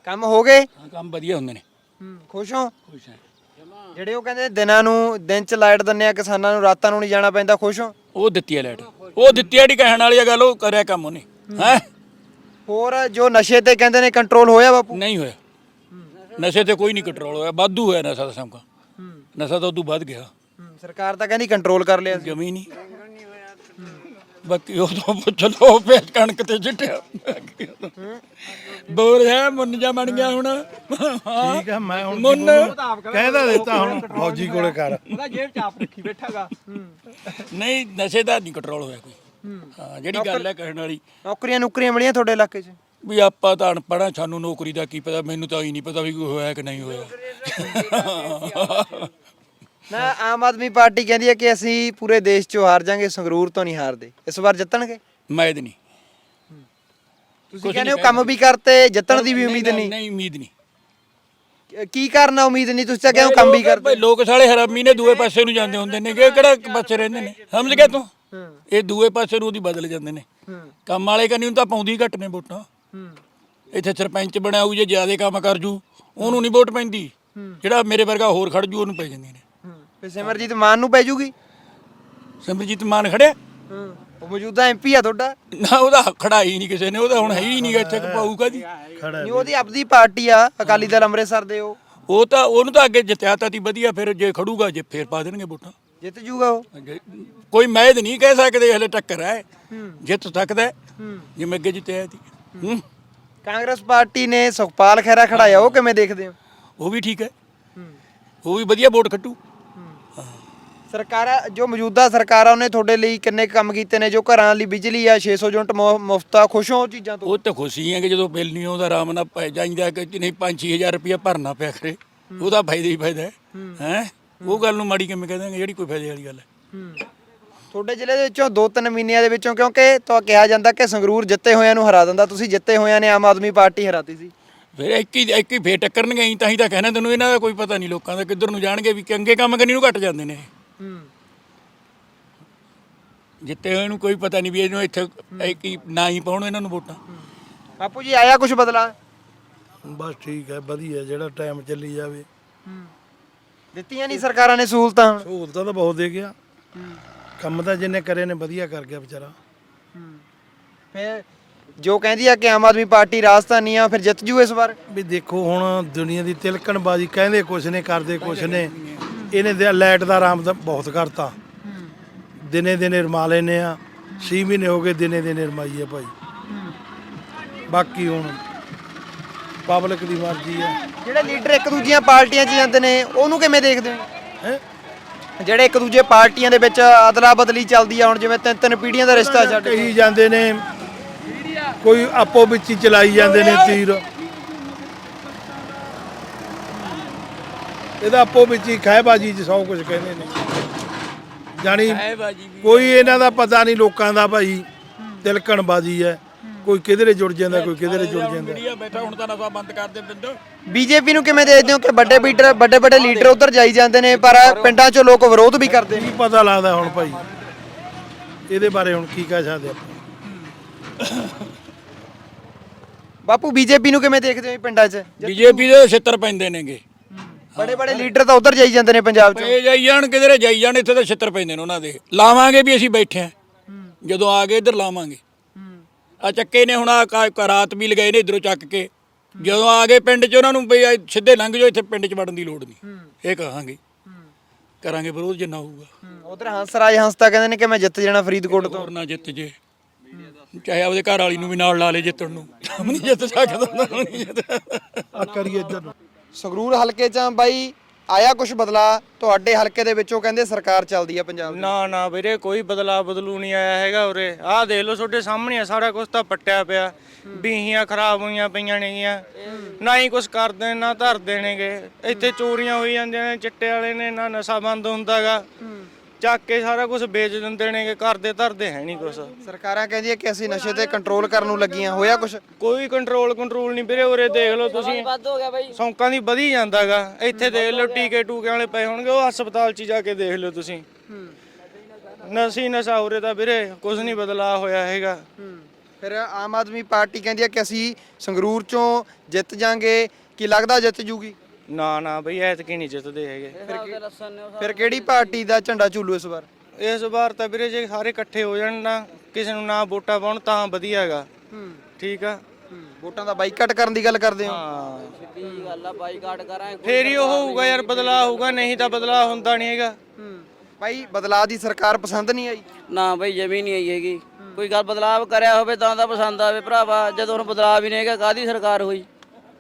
ਕੰਮ ਹੋ ਗਏ? ਹਾਂ, ਕੰਮ ਵਧੀਆ ਹੁੰਦੇ ਨੇ। ਖੁਸ਼ ਹੋ? ਖੁਸ਼ ਹੈ। ਜਿਹੜੇ ਉਹ ਕਹਿੰਦੇ ਦਿਨਾਂ ਨੂੰ ਦਿਨ ਚ ਲਾਈਟ ਦਿੰਨੇ ਆ ਕਿਸਾਨਾਂ ਨੂੰ ਰਾਤਾਂ ਨੂੰ ਨਹੀਂ ਜਾਣਾ ਪੈਂਦਾ ਖੁਸ਼ ਹੋ? ਉਹ ਦਿੱਤੀ ਆ ਲੈਟ ਉਹ ਦਿੱਤੀ ਆ ਜਿਹੜੀ ਕਹਿਣ ਵਾਲੀ ਆ ਗੱਲ ਉਹ ਕਰਿਆ ਕੰਮ ਉਹਨੇ। ਹੈ। ਹੋਰ ਜੋ ਨਸ਼ੇ ਤੇ ਕਹਿੰਦੇ ਨੇ ਕੰਟਰੋਲ ਹੋਇਆ ਬਾਪੂ? ਨਹੀਂ ਹੋਇਆ। ਨਸ਼ੇ ਤੇ ਕੋਈ ਨਹੀਂ ਕੰਟਰੋਲ ਹੋਇਆ। ਵਾਧੂ ਹੋਇਆ ਨਸ਼ਾ ਤਾਂ ਸਮਕਾ ਨਸ਼ਾ ਤਾਂ ਉਦੋਂ ਵੱਧ ਗਿਆ। ਸਰਕਾਰ ਤਾਂ ਕਹਿੰਦੀ ਕੰਟਰੋਲ ਕਰ ਲਿਆ ਸੀ। ਜਮੀ ਨਹੀਂ। ਬਾਕੀ ਉਹ ਤੋਂ ਪੁੱਛ ਲੋ ਫੇਰ ਕਣਕ ਤੇ ਚਿੱਟਿਆ ਬੋਰ ਹੈ ਮੁੰਨ ਜਾ ਬਣ ਗਿਆ ਹੁਣ। ਠੀਕ ਆ ਮੈਂ ਹੁਣ ਮੁੰਨ। ਕਹਿਦਾ ਦਿੱਤਾ ਹੁਣ ਫੌਜੀ ਕੋਲੇ ਕਰ। ਨਹੀਂ ਨਸ਼ੇ ਦਾ ਨਹੀਂ ਕੰਟਰੋਲ ਹੋਇਆ ਕੋਈ। ਹਾਂ। ਜਿਹੜੀ ਗੱਲ ਹੈ ਕਹਿਣ ਵਾਲੀ। ਨੌਕਰੀਆਂ ਨੌਕਰੀਆਂ ਮਿਲੀਆਂ ਤੁਹਾਡੇ ਇਲਾਕੇ 'ਚ? ਵੀ ਆਪਾਂ ਤਾਂ ਅਨਪੜ੍ਹਾਂ ਸਾਨੂੰ ਨੌਕਰੀ ਦਾ ਕੀ ਪਤਾ ਮੈਨੂੰ ਤਾਂ ਹੀ ਨਹੀਂ ਪਤਾ ਵੀ ਕੋਈ ਹੋਇਆ ਕਿ ਨਹੀਂ ਹੋਇਆ। ਨਾ ਆਮ ਆਦਮੀ ਪਾਰਟੀ ਕਹਿੰਦੀ ਹੈ ਕਿ ਅਸੀਂ ਪੂਰੇ ਦੇਸ਼ 'ਚੋਂ ਹਾਰ ਜਾਾਂਗੇ ਸੰਗਰੂਰ ਤੋਂ ਨਹੀਂ ਹਾਰਦੇ। ਇਸ ਵਾਰ ਜਿੱਤਣਗੇ? ਮੈਂ ਨਹੀਂ। ਤੁਸੀਂ ਕਹਿੰਦੇ ਹੋ ਕੰਮ ਵੀ ਕਰਤੇ ਜਿੱਤਣ ਦੀ ਵੀ ਉਮੀਦ ਨਹੀਂ ਨਹੀਂ। ਉਮੀਦ ਨਹੀਂ। ਕੀ ਕਰਨਾ ਉਮੀਦ ਨਹੀਂ? ਤੁਸੀਂ ਤਾਂ ਕਹਿੰਦੇ ਹੋ ਕੰਮ ਵੀ ਕਰਦੇ। ਭਾਈ ਲੋਕ ਸਾਲੇ ਹਰਾਮੀ ਨੇ ਦੂਏ ਪਾਸੇ ਨੂੰ ਜਾਂਦੇ ਹੁੰਦੇ ਨੇ। ਕਿ ਕਿਹੜਾ ਪਾਸੇ ਰਹਿੰਦੇ ਨੇ? ਸਮਝ ਗਿਆ ਤੂੰ? ਇਹ ਦੂਏ ਪਾਸੇ ਨੂੰ ਉਹਦੀ ਬਦਲ ਜਾਂਦੇ ਨੇ। ਕੰਮ ਵਾਲੇ ਕੰਨੀ ਨੂੰ ਤਾਂ ਪਾਉਂਦੀ ਘੱਟ ਨੇ ਵੋਟਾਂ। ਇੱਥੇ ਸਰਪੰਚ ਬਣਿਆ ਹੋਊ ਜੇ ਜ਼ਿਆਦਾ ਕੰਮ ਕਰ ਜੂ ਉਹਨੂੰ ਨਹੀਂ ਵੋਟ ਪੈਂਦੀ। ਜਿਹੜਾ ਮੇਰੇ ਵਰਗਾ ਹੋਰ ਖੜ ਜੂ ਉਹਨੂੰ ਪੈ ਜਾਂਦੀ ਨੇ। ਫਿਰ ਸਿਮਰਜੀਤ ਮਾਨ ਨੂੰ ਪੈ ਜੂਗੀ? ਸਿਮਰਜੀਤ ਮਾਨ ਖੜਿਆ? ਉਹ ਮੌਜੂਦਾ ਐਮਪੀ ਆ ਤੁਹਾਡਾ। ਨਾ ਉਹਦਾ ਖੜਾਈ ਨਹੀਂ ਕਿਸੇ ਨੇ ਉਹਦਾ ਹੁਣ ਹੈ ਹੀ ਨਹੀਂਗਾ ਇੱਥੇ ਪਾਊਗਾ ਦੀ ਨਹੀਂ ਉਹਦੀ ਆਪਦੀ ਪਾਰਟੀ ਆ ਅਕਾਲੀ ਦਲ ਅੰਮ੍ਰਿਤਸਰ ਦੇ ਉਹ। ਉਹ ਤਾਂ ਉਹਨੂੰ ਤਾਂ ਅੱਗੇ ਜਿੱਤਿਆ ਤਾਂ ਤੀ ਵਧੀਆ ਫਿਰ ਜੇ ਖੜੂਗਾ ਜੇ ਫੇਰ ਪਾ ਦੇਣਗੇ ਵੋਟਾਂ। ਜਿੱਤ ਜੂਗਾ ਉਹ? ਅੱਗੇ ਕੋਈ ਮੈਦ ਨਹੀਂ ਕਹਿ ਸਕਦੇ ਹਲੇ ਟੱਕਰ ਹੈ। ਜਿੱਤ ਸਕਦਾ ਹੈ, ਜਿਵੇਂ ਅੱਗੇ ਜਿੱਤਿਆ ਸੀ ਹੂੰ। ਕਾਂਗਰਸ ਪਾਰਟੀ ਨੇ ਸੁਖਪਾਲ ਖਹਿਰਾ ਖੜਾਇਆ ਉਹ ਕਿਵੇਂ ਦੇਖਦੇ ਹੋ? ਉਹ ਵੀ ਠੀਕ ਹੈ। ਉਹ ਵੀ ਵਧੀਆ ਵੋਟ ਖੱਟੂ। ਸਰਕਾਰਾਂ ਜੋ ਮੌਜੂਦਾ ਸਰਕਾਰਾਂ ਉਹਨੇ ਤੁਹਾਡੇ ਲਈ ਕਿੰਨੇ ਕੰਮ ਕੀਤੇ ਨੇ? ਜੋ ਘਰਾਂ ਲਈ ਬਿਜਲੀ ਆ 600 ਯੂਨਿਟ ਮੁਫਤਾ ਖੁਸ਼ ਹੋ ਚੀਜ਼ਾਂ ਤੋਂ? ਉਹ ਤਾਂ ਖੁਸ਼ੀ ਹੈ ਕਿ ਜਦੋਂ ਬਿੱਲ ਨਹੀਂ ਆਉਂਦਾ ਆਰਾਮ ਨਾਲ ਪੈ ਜਾਂਦਾ ਕਿ ਨਹੀਂ 5-6000 ਰੁਪਇਆ ਭਰਨਾ ਪਿਆ ਕਰੇ। ਉਹਦਾ ਫਾਇਦਾ ਹੀ ਫਾਇਦਾ ਹੈ। ਹੈ। ਉਹ ਗੱਲ ਨੂੰ ਮਾੜੀ ਕਿਵੇਂ ਕਹਿ ਦਾਂਗੇ ਜਿਹੜੀ ਕੋਈ ਫਾਇਦੇ ਵਾਲੀ ਗੱਲ ਹੈ। ਤੁਹਾਡੇ ਜ਼ਿਲ੍ਹੇ ਦੇ ਵਿੱਚੋਂ 2-3 ਮਹੀਨਿਆਂ ਦੇ ਵਿੱਚੋਂ ਕਿਉਂਕਿ ਤਾਂ ਕਿਹਾ ਜਾਂਦਾ ਕਿ ਸੰਗਰੂਰ ਜਿੱਤੇ ਹੋਇਆਂ ਨੂੰ ਹਰਾ ਦਿੰਦਾ। ਤੁਸੀਂ ਜਿੱਤੇ ਹੋਇਆਂ ਨੇ ਆਮ ਆਦਮੀ ਪਾਰਟੀ ਹਰਾਤੀ ਸੀ। ਫਿਰ ਇੱਕ ਹੀ ਇੱਕ ਹੀ ਫੇਰ ਟੱਕਰਨਗੇ ਤਾਂ ਹੀ ਤਾਂ ਕਹਿਣਾ ਤੈਨੂੰ ਇਹਨਾਂ ਦਾ ਕੋਈ ਪਤਾ ਨਹੀਂ ਲੋਕਾਂ ਦਾ ਕਿੱਧਰ ਨੂੰ ਜਾਣਗੇ ਵੀ ਚੰਗੇ ਕੰਮ ਕਰਨੀ ਨੂੰ ਘਟ ਜਾਂਦੇ ਨੇ ਜਿੱਤੇ ਹੋਏ ਨੂੰ ਕੋਈ ਪਤਾ ਨਹੀਂ ਵੀ ਇਹਨੂੰ ਇੱਥੇ ਇੱਕ ਹੀ ਨਾ ਹੀ ਪਾਉਣ ਇਹਨਾਂ ਨੂੰ ਵੋਟਾਂ। ਬਾਪੂ ਜੀ ਆਇਆ ਕੁਝ ਬਦਲਾ? ਬਸ ਠੀਕ ਹੈ ਵਧੀਆ ਜਿਹੜਾ ਟਾਈਮ ਚੱਲੀ ਜਾਵੇ। ਦਿੱਤੀਆਂ ਨਹੀਂ ਸਰਕਾਰਾਂ ਨੇ ਸਹੂਲਤਾਂ? ਸਹੂਲਤਾਂ ਤਾਂ ਬਹੁਤ ਦੇ ਗਿਆ। ਕੰਮ ਤਾਂ ਜਿੰਨੇ ਕਰੇ ਨੇ ਵਧੀਆ ਕਰ ਗਿਆ ਵਿਚਾਰਾ। ਫਿਰ ਜੋ ਕਹਿੰਦੀ ਆ ਕਿ ਆਮ ਆਦਮੀ ਪਾਰਟੀ ਰਾਜਧਾਨੀ ਆ ਫਿਰ ਜਿੱਤ ਜੂ ਇਸ ਵਾਰ? ਵੀ ਦੇਖੋ ਹੁਣ ਦੁਨੀਆ ਦੀ ਤਿਲਕਣਬਾਜ਼ੀ ਕਹਿੰਦੇ ਕੁਛ ਨੇ ਕਰਦੇ ਕੁਛ ਨੇ। ਇਹਨੇ ਦੇ ਲਾਈਟ ਦਾ ਆਰਾਮ ਤਾਂ ਬਹੁਤ ਕਰਤਾ। ਦਿਨੇ ਦਿਨੇ ਰਮਾ ਲੈਨੇ ਆ 6 ਮਹੀਨੇ ਹੋ ਗਏ ਦਿਨੇ ਦਿਨੇ ਰਮਾਈ ਆ ਭਾਈ। ਬਾਕੀ ਹੁਣ ਪਬਲਿਕ ਦੀ ਮਰਜ਼ੀ ਆ ਜਿਹੜੇ ਲੀਡਰ ਇੱਕ ਦੂਜੀਆਂ ਪਾਰਟੀਆਂ 'ਚ ਜਾਂਦੇ ਨੇ ਉਹਨੂੰ ਕਿਵੇਂ ਦੇਖਦੇ ਹੋ? ਹੈ? ਜਿਹੜੇ ਇੱਕ ਦੂਜੇ ਪਾਰਟੀਆਂ ਦੇ ਵਿੱਚ ਅਦਲਾ ਬਦਲੀ ਚੱਲਦੀ ਆ ਹੁਣ ਜਿਵੇਂ ਤਿੰਨ ਤਿੰਨ ਪੀੜ੍ਹੀਆਂ ਦਾ ਰਿਸ਼ਤਾ ਛੱਡ ਕੇ। ਕਹੀ ਜਾਂਦੇ ਨੇ ਕੋਈ ਆਪੋ ਵਿੱਚ ਹੀ ਚਲਾਈ ਜਾਂਦੇ ਨੇ ਤੀਰ। ਇਹਦਾ ਆਪੋ ਵਿੱਚ ਹੀ ਖਹਿਬਾਜੀ ਚ ਸੌ ਕੁਝ ਕਹਿੰਦੇ ਨੇ। ਜਾਣੀ ਕੋਈ ਇਹਨਾਂ ਦਾ ਪਤਾ ਨਹੀਂ ਲੋਕਾਂ ਦਾ ਭਾਈ ਤਿਲਕਣਬਾਜ਼ੀ ਹੈ। ਕੋਈ ਕਿਧਰੇ ਜੁੜ ਜਾਂਦਾ ਕੋਈ ਕਿਧਰੇ ਜੁੜ ਜਾਂਦਾ। ਮੀਡੀਆ ਬੈਠਾ ਹੁਣ ਤਾਂ ਨਸ਼ਾ ਬੰਦ ਕਰ ਦੇ ਬਿੰਦ ਬੀਜੇਪੀ ਨੂੰ ਕਿਵੇਂ ਦੇਖਦੇ ਹੋ ਕਿ ਵੱਡੇ ਲੀਡਰ ਵੱਡੇ ਵੱਡੇ ਲੀਡਰ ਉਧਰ ਜਾਈ ਜਾਂਦੇ ਨੇ ਪਰ ਪਿੰਡਾਂ 'ਚੋਂ ਲੋਕ ਵਿਰੋਧ ਵੀ ਕਰਦੇ ਨੇ? ਕੀ ਪਤਾ ਲੱਗਦਾ ਹੁਣ ਭਾਈ। ਇਹਦੇ ਬਾਰੇ ਹੁਣ ਕੀ ਕਹਿ ਸਕਦੇ ਆਪਾਂ? ਬਾਪੂ ਬੀਜੇਪੀ ਨੂੰ ਕਿਵੇਂ ਦੇਖਦੇ ਹੋ ਇਹ ਪਿੰਡਾਂ 'ਚ? ਬੀਜੇਪੀ ਦੇ ਛਿੱਤਰ ਪੈਂਦੇ ਨੇਗੇ। ਬੜੇ ਬੜੇ ਲੀਡਰ ਤਾਂ ਉਧਰ ਜਾਈ ਜਾਂਦੇ ਨੇ ਪੰਜਾਬ 'ਚ। ਪਏ ਜਾਈ ਜਾਣ ਕਿਧਰੇ ਜਾਈ ਜਾਣ ਇੱਥੇ ਤਾਂ ਛਿੱਤਰ ਪੈਂਦੇ ਨੇ ਉਹਨਾਂ ਦੇ। ਲਾਵਾਂਗੇ ਵੀ ਅਸੀਂ ਬੈਠੇ ਆ ਜਦੋਂ ਆ ਗਏ ਇੱਧਰ ਲਾਵਾਂਗੇ। ਆ ਚੱਕੇ ਨੇ ਹੁਣ ਆ ਰਾਤ ਵੀ ਲਗਾਏ ਨੇ ਇਧਰੋਂ ਚੱਕ ਕੇ। ਜਦੋਂ ਆ ਗਏ ਪਿੰਡ 'ਚ ਉਹਨਾਂ ਨੂੰ ਬਈ ਸਿੱਧੇ ਲੰਘ ਜਾਓ ਇੱਥੇ ਪਿੰਡ 'ਚ ਵੜਨ ਦੀ ਲੋੜ ਨਹੀਂ। ਇਹ ਕਹਾਂਗੇ। ਕਰਾਂਗੇ ਵਿਰੋਧ ਜਿੰਨਾ ਹੋਊਗਾ। ਉਧਰ ਹੰਸਰਾਜ ਹੰਸ ਤਾਂ ਕਹਿੰਦੇ ਨੇ ਕਿ ਮੈਂ ਜਿੱਤ ਜਾਣਾ ਫਰੀਦਕੋਟ ਤੋਂ। ਹੋਰ ਨਾ ਜਿੱਤ ਜੇ। ਚਾਹੇ ਆਪਦੇ ਘਰ ਵਾਲੀ ਨੂੰ ਵੀ ਨਾਲ ਲਾ ਲੇ ਜਿੱਤਣ ਨੂੰ। ਨਹੀਂ ਜਿੱਤ ਸਕਦਾ ਨਹੀਂ ਜਿੱਤ। ਆ ਕਰੀਏ ਇੱਧਰ ਨੂੰ। ਸੰਗਰੂਰ ਹਲਕੇ 'ਚ ਬਾਈ ਆਇਆ ਕੁਝ ਬਦਲਾ? ਤੁਹਾਡੇ ਹਲਕੇ ਦੇ ਵਿੱਚੋਂ ਕਹਿੰਦੇ ਸਰਕਾਰ ਚੱਲਦੀ ਆ ਪੰਜਾਬ ਦੀ। ਨਾ ਨਾ ਵੀਰੇ ਕੋਈ ਬਦਲਾ ਬਦਲੂ ਨਹੀਂ ਆਇਆ ਹੈਗਾ ਉਰੇ। ਆਹ ਦੇਖ ਲਓ ਤੁਹਾਡੇ ਸਾਹਮਣੇ ਆ ਸਾਰਾ ਕੁਝ ਤਾਂ ਪੱਟਿਆ ਪਿਆ। ਬੀਹੀਆਂ ਖਰਾਬ ਹੋਈਆਂ ਪਈਆਂ ਨੇਗੀਆਂ। ਨਾ ਹੀ ਕੁਝ ਕਰਦੇ ਨੇ, ਨਾ ਧਰਦੇ ਨੇਗੇ। ਇੱਥੇ ਚੋਰੀਆਂ ਹੋਈ ਜਾਂਦੀਆਂ ਨੇ ਚਿੱਟੇ ਵਾਲੇ ਨੇ ਨਾ ਨਸ਼ਾ ਬੰਦ ਹੁੰਦਾਗਾ ਚੱਕ ਕੇ ਸਾਰਾ ਕੁਝ ਵੇਚ ਦਿੰਦੇ ਨੇਗੇ ਕਰਦੇ ਧਰਦੇ ਹੈ ਨਹੀਂ ਕੁਝ ਸਰਕਾਰਾਂ ਕਹਿੰਦੀਆਂ ਕਿ ਅਸੀਂ ਨਸ਼ੇ ਤੇ ਕੰਟਰੋਲ ਕਰਨ ਨੂੰ ਲੱਗੀਆਂ ਹੋਇਆ ਕੁਝ ਕੋਈ ਕੰਟਰੋਲ ਕੰਟਰੋਲ ਨਹੀਂ ਵੀਰੇ ਉਰੇ ਦੇਖ ਲਓ ਤੁਸੀਂ। ਵੱਧ ਹੋ ਗਿਆ ਬਾਈ। ਸੌਂਕਾਂ ਦੀ ਵਧੀ ਜਾਂਦਾਗਾ। ਇੱਥੇ ਦੇਖ ਲਓ ਟੀਕੇ ਟੂਕੇ ਵਾਲੇ ਪਏ ਹੋਣਗੇ ਉਹ ਹਸਪਤਾਲ 'ਚ ਹੀ ਜਾ ਕੇ ਦੇਖ ਲਓ ਤੁਸੀਂ। ਨਸ਼ੀ ਨਸ਼ਾ ਉਰੇ ਤਾਂ ਵੀਰੇ ਕੁਝ ਨਹੀਂ ਬਦਲਾ ਹੋਇਆ ਹੈਗਾ। ਫਿਰ ਆਮ ਆਦਮੀ ਪਾਰਟੀ ਕਹਿੰਦੀ ਆ ਕਿ ਅਸੀਂ ਸੰਗਰੂਰ ਚੋਂ ਜਿੱਤ ਜਾਾਂਗੇ ਕੀ ਲੱਗਦਾ ਜਿੱਤ ਜੂਗੀ? ਨਾ ਨਾ ਬਈ ਐਤਕੀ ਨਹੀਂ ਜਿੱਤਦੇ ਹੈਗੇ। ਫਿਰ ਕਿਹੜੀ ਪਾਰਟੀ ਦਾ ਝੰਡਾ ਝੂਲੂ ਇਸ ਵਾਰ? ਇਸ ਵਾਰ ਤਾਂ ਵੀਰੇ ਜੇ ਸਾਰੇ ਇਕੱਠੇ ਹੋ ਜਾਣ ਨਾ ਕਿਸੇ ਨੂੰ ਨਾ ਵੋਟਾਂ ਪਾਉਣ ਤਾਂ ਵਧੀਆ ਹੈਗਾ। ਠੀਕ ਆ? ਵੋਟਾਂ ਦਾ ਬਾਈਕਾਟ ਕਰਨ ਦੀ ਗੱਲ ਕਰਦੇ ਹੋ? ਹਾਂ। ਸਿੱਧੀ ਗੱਲ ਆ ਬਾਈਕਾਟ ਕਰਾਂ ਫੇਰ ਹੀ ਉਹ ਹੋਊਗਾ ਯਾਰ ਬਦਲਾਅ ਹੋਊਗਾ ਨਹੀਂ ਤਾਂ ਬਦਲਾਅ ਹੁੰਦਾ ਨਹੀਂ ਹੈਗਾ। ਭਾਈ ਬਦਲਾਅ ਦੀ ਸਰਕਾਰ ਪਸੰਦ ਨਹੀਂ ਆਈ? ਨਾ ਬਈ ਜਮੀ ਨਹੀਂ ਆਈ ਹੈਗੀ। ਕੋਈ ਗੱਲ ਬਦਲਾਵ ਕਰਿਆ ਹੋਵੇ ਤਾਂ ਤਾਂ ਪਸੰਦ ਆਵੇ ਭਰਾਵਾ ਜਦੋਂ ਹੁਣ ਬਦਲਾਵ ਹੀ ਨਹੀਂ ਹੈਗਾ ਕਾਦੀ ਸਰਕਾਰ ਹੋਈ?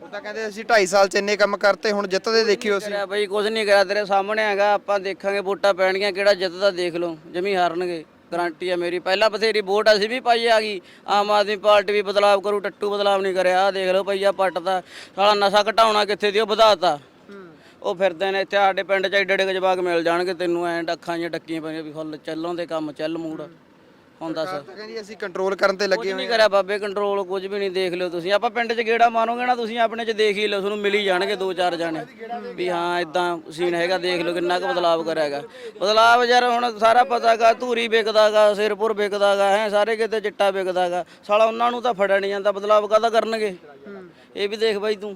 ਉਹ ਤਾਂ ਕਹਿੰਦੇ ਅਸੀਂ 2.5 ਸਾਲ ਚ ਇੰਨੇ ਕੰਮ ਕਰਤੇ ਹੁਣ ਜਿੱਤਦੇ ਦੇਖਿਓ ਅਸੀਂ। ਕਰਿਆ ਬਈ ਕੁਝ ਨਹੀਂ ਕਰਿਆ ਤੇਰੇ ਸਾਹਮਣੇ ਹੈਗਾ ਆਪਾਂ ਦੇਖਾਂਗੇ ਵੋਟਾਂ ਪੈਣਗੀਆਂ ਕਿਹੜਾ ਜਿੱਤਦਾ ਦੇਖ ਲਓ ਜਮੀ ਹਾਰਨਗੇ ਗਾਰੰਟੀ ਆ ਮੇਰੀ। ਪਹਿਲਾਂ ਬਥੇਰੀ ਵੋਟ ਅਸੀਂ ਵੀ ਪਾਈ ਆ ਗਈ ਆਮ ਆਦਮੀ ਪਾਰਟੀ ਵੀ ਬਦਲਾਵ ਕਰੂ ਟੱਟੂ ਬਦਲਾਵ ਨਹੀਂ ਕਰਿਆ ਆ ਦੇਖ ਲਓ ਭਈਆ ਪੱਟਦਾ ਸਾਲਾ ਨਸ਼ਾ ਘਟਾਉਣਾ ਕਿੱਥੇ ਦੀ ਉਹ ਵਧਾਤਾ। ਉਹ ਫਿਰਦੇ ਨੇ ਇੱਥੇ ਸਾਡੇ ਪਿੰਡ ਚ ਏਡੇ ਏਡੇ ਜਵਾਕ ਮਿਲ ਜਾਣਗੇ ਤੈਨੂੰ ਐਂ ਅੱਖਾਂ ਜਿਹੀਆਂ ਡੱਕੀਆਂ ਪਈਆਂ ਵੀ ਫੁੱਲ ਚੱਲੋਂ ਦੇ ਕੰਮ ਚੱਲ ਮੂਡ ਹੁਣ ਦੱਸ ਤਾਂ ਕਹਿੰਦੀ ਅਸੀਂ ਕੰਟਰੋਲ ਕਰਨ ਤੇ ਕੁਝ ਲੱਗੇ ਹੋਏ ਨਹੀਂ ਕਰਿਆ ਬਾਬੇ ਕੰਟਰੋਲ ਕੁਝ ਵੀ ਨਹੀਂ ਦੇਖ ਲਿਓ ਤੁਸੀਂ। ਆਪਾਂ ਪਿੰਡ 'ਚ ਗੇੜਾ ਮਾਰੋਗੇ ਨਾ ਤੁਸੀਂ ਆਪਣੇ 'ਚ ਦੇਖ ਹੀ ਲਓ ਤੁਹਾਨੂੰ ਮਿਲ ਹੀ ਜਾਣਗੇ ਦੋ ਚਾਰ ਜਾਣੇ। ਵੀ ਹਾਂ ਇਦਾਂ ਸੀਨ ਹੈਗਾ ਦੇਖ ਲਓ ਕਿੰਨਾ ਕੁ ਬਦਲਾਵ ਕਰਿਆਗਾ ਬਦਲਾਵ ਯਾਰ ਹੁਣ ਸਾਰਾ ਪਤਾਗਾ ਧੂਰੀ ਵਿਕਦਾਗਾ ਸਿਰਪੁਰ ਵਿਕਦਾਗਾ ਹੈ ਸਾਰੇ ਕਿਤੇ ਚਿੱਟਾ ਵਿਕਦਾਗਾ ਸਾਲਾ ਉਹਨਾਂ ਨੂੰ ਤਾਂ ਫੜਿਆ ਨਹੀਂ ਜਾਂਦਾ ਬਦਲਾਵ ਕਾਹਦਾ ਕਰਨਗੇ? ਇਹ ਵੀ ਦੇਖ ਬਾਈ ਤੂੰ।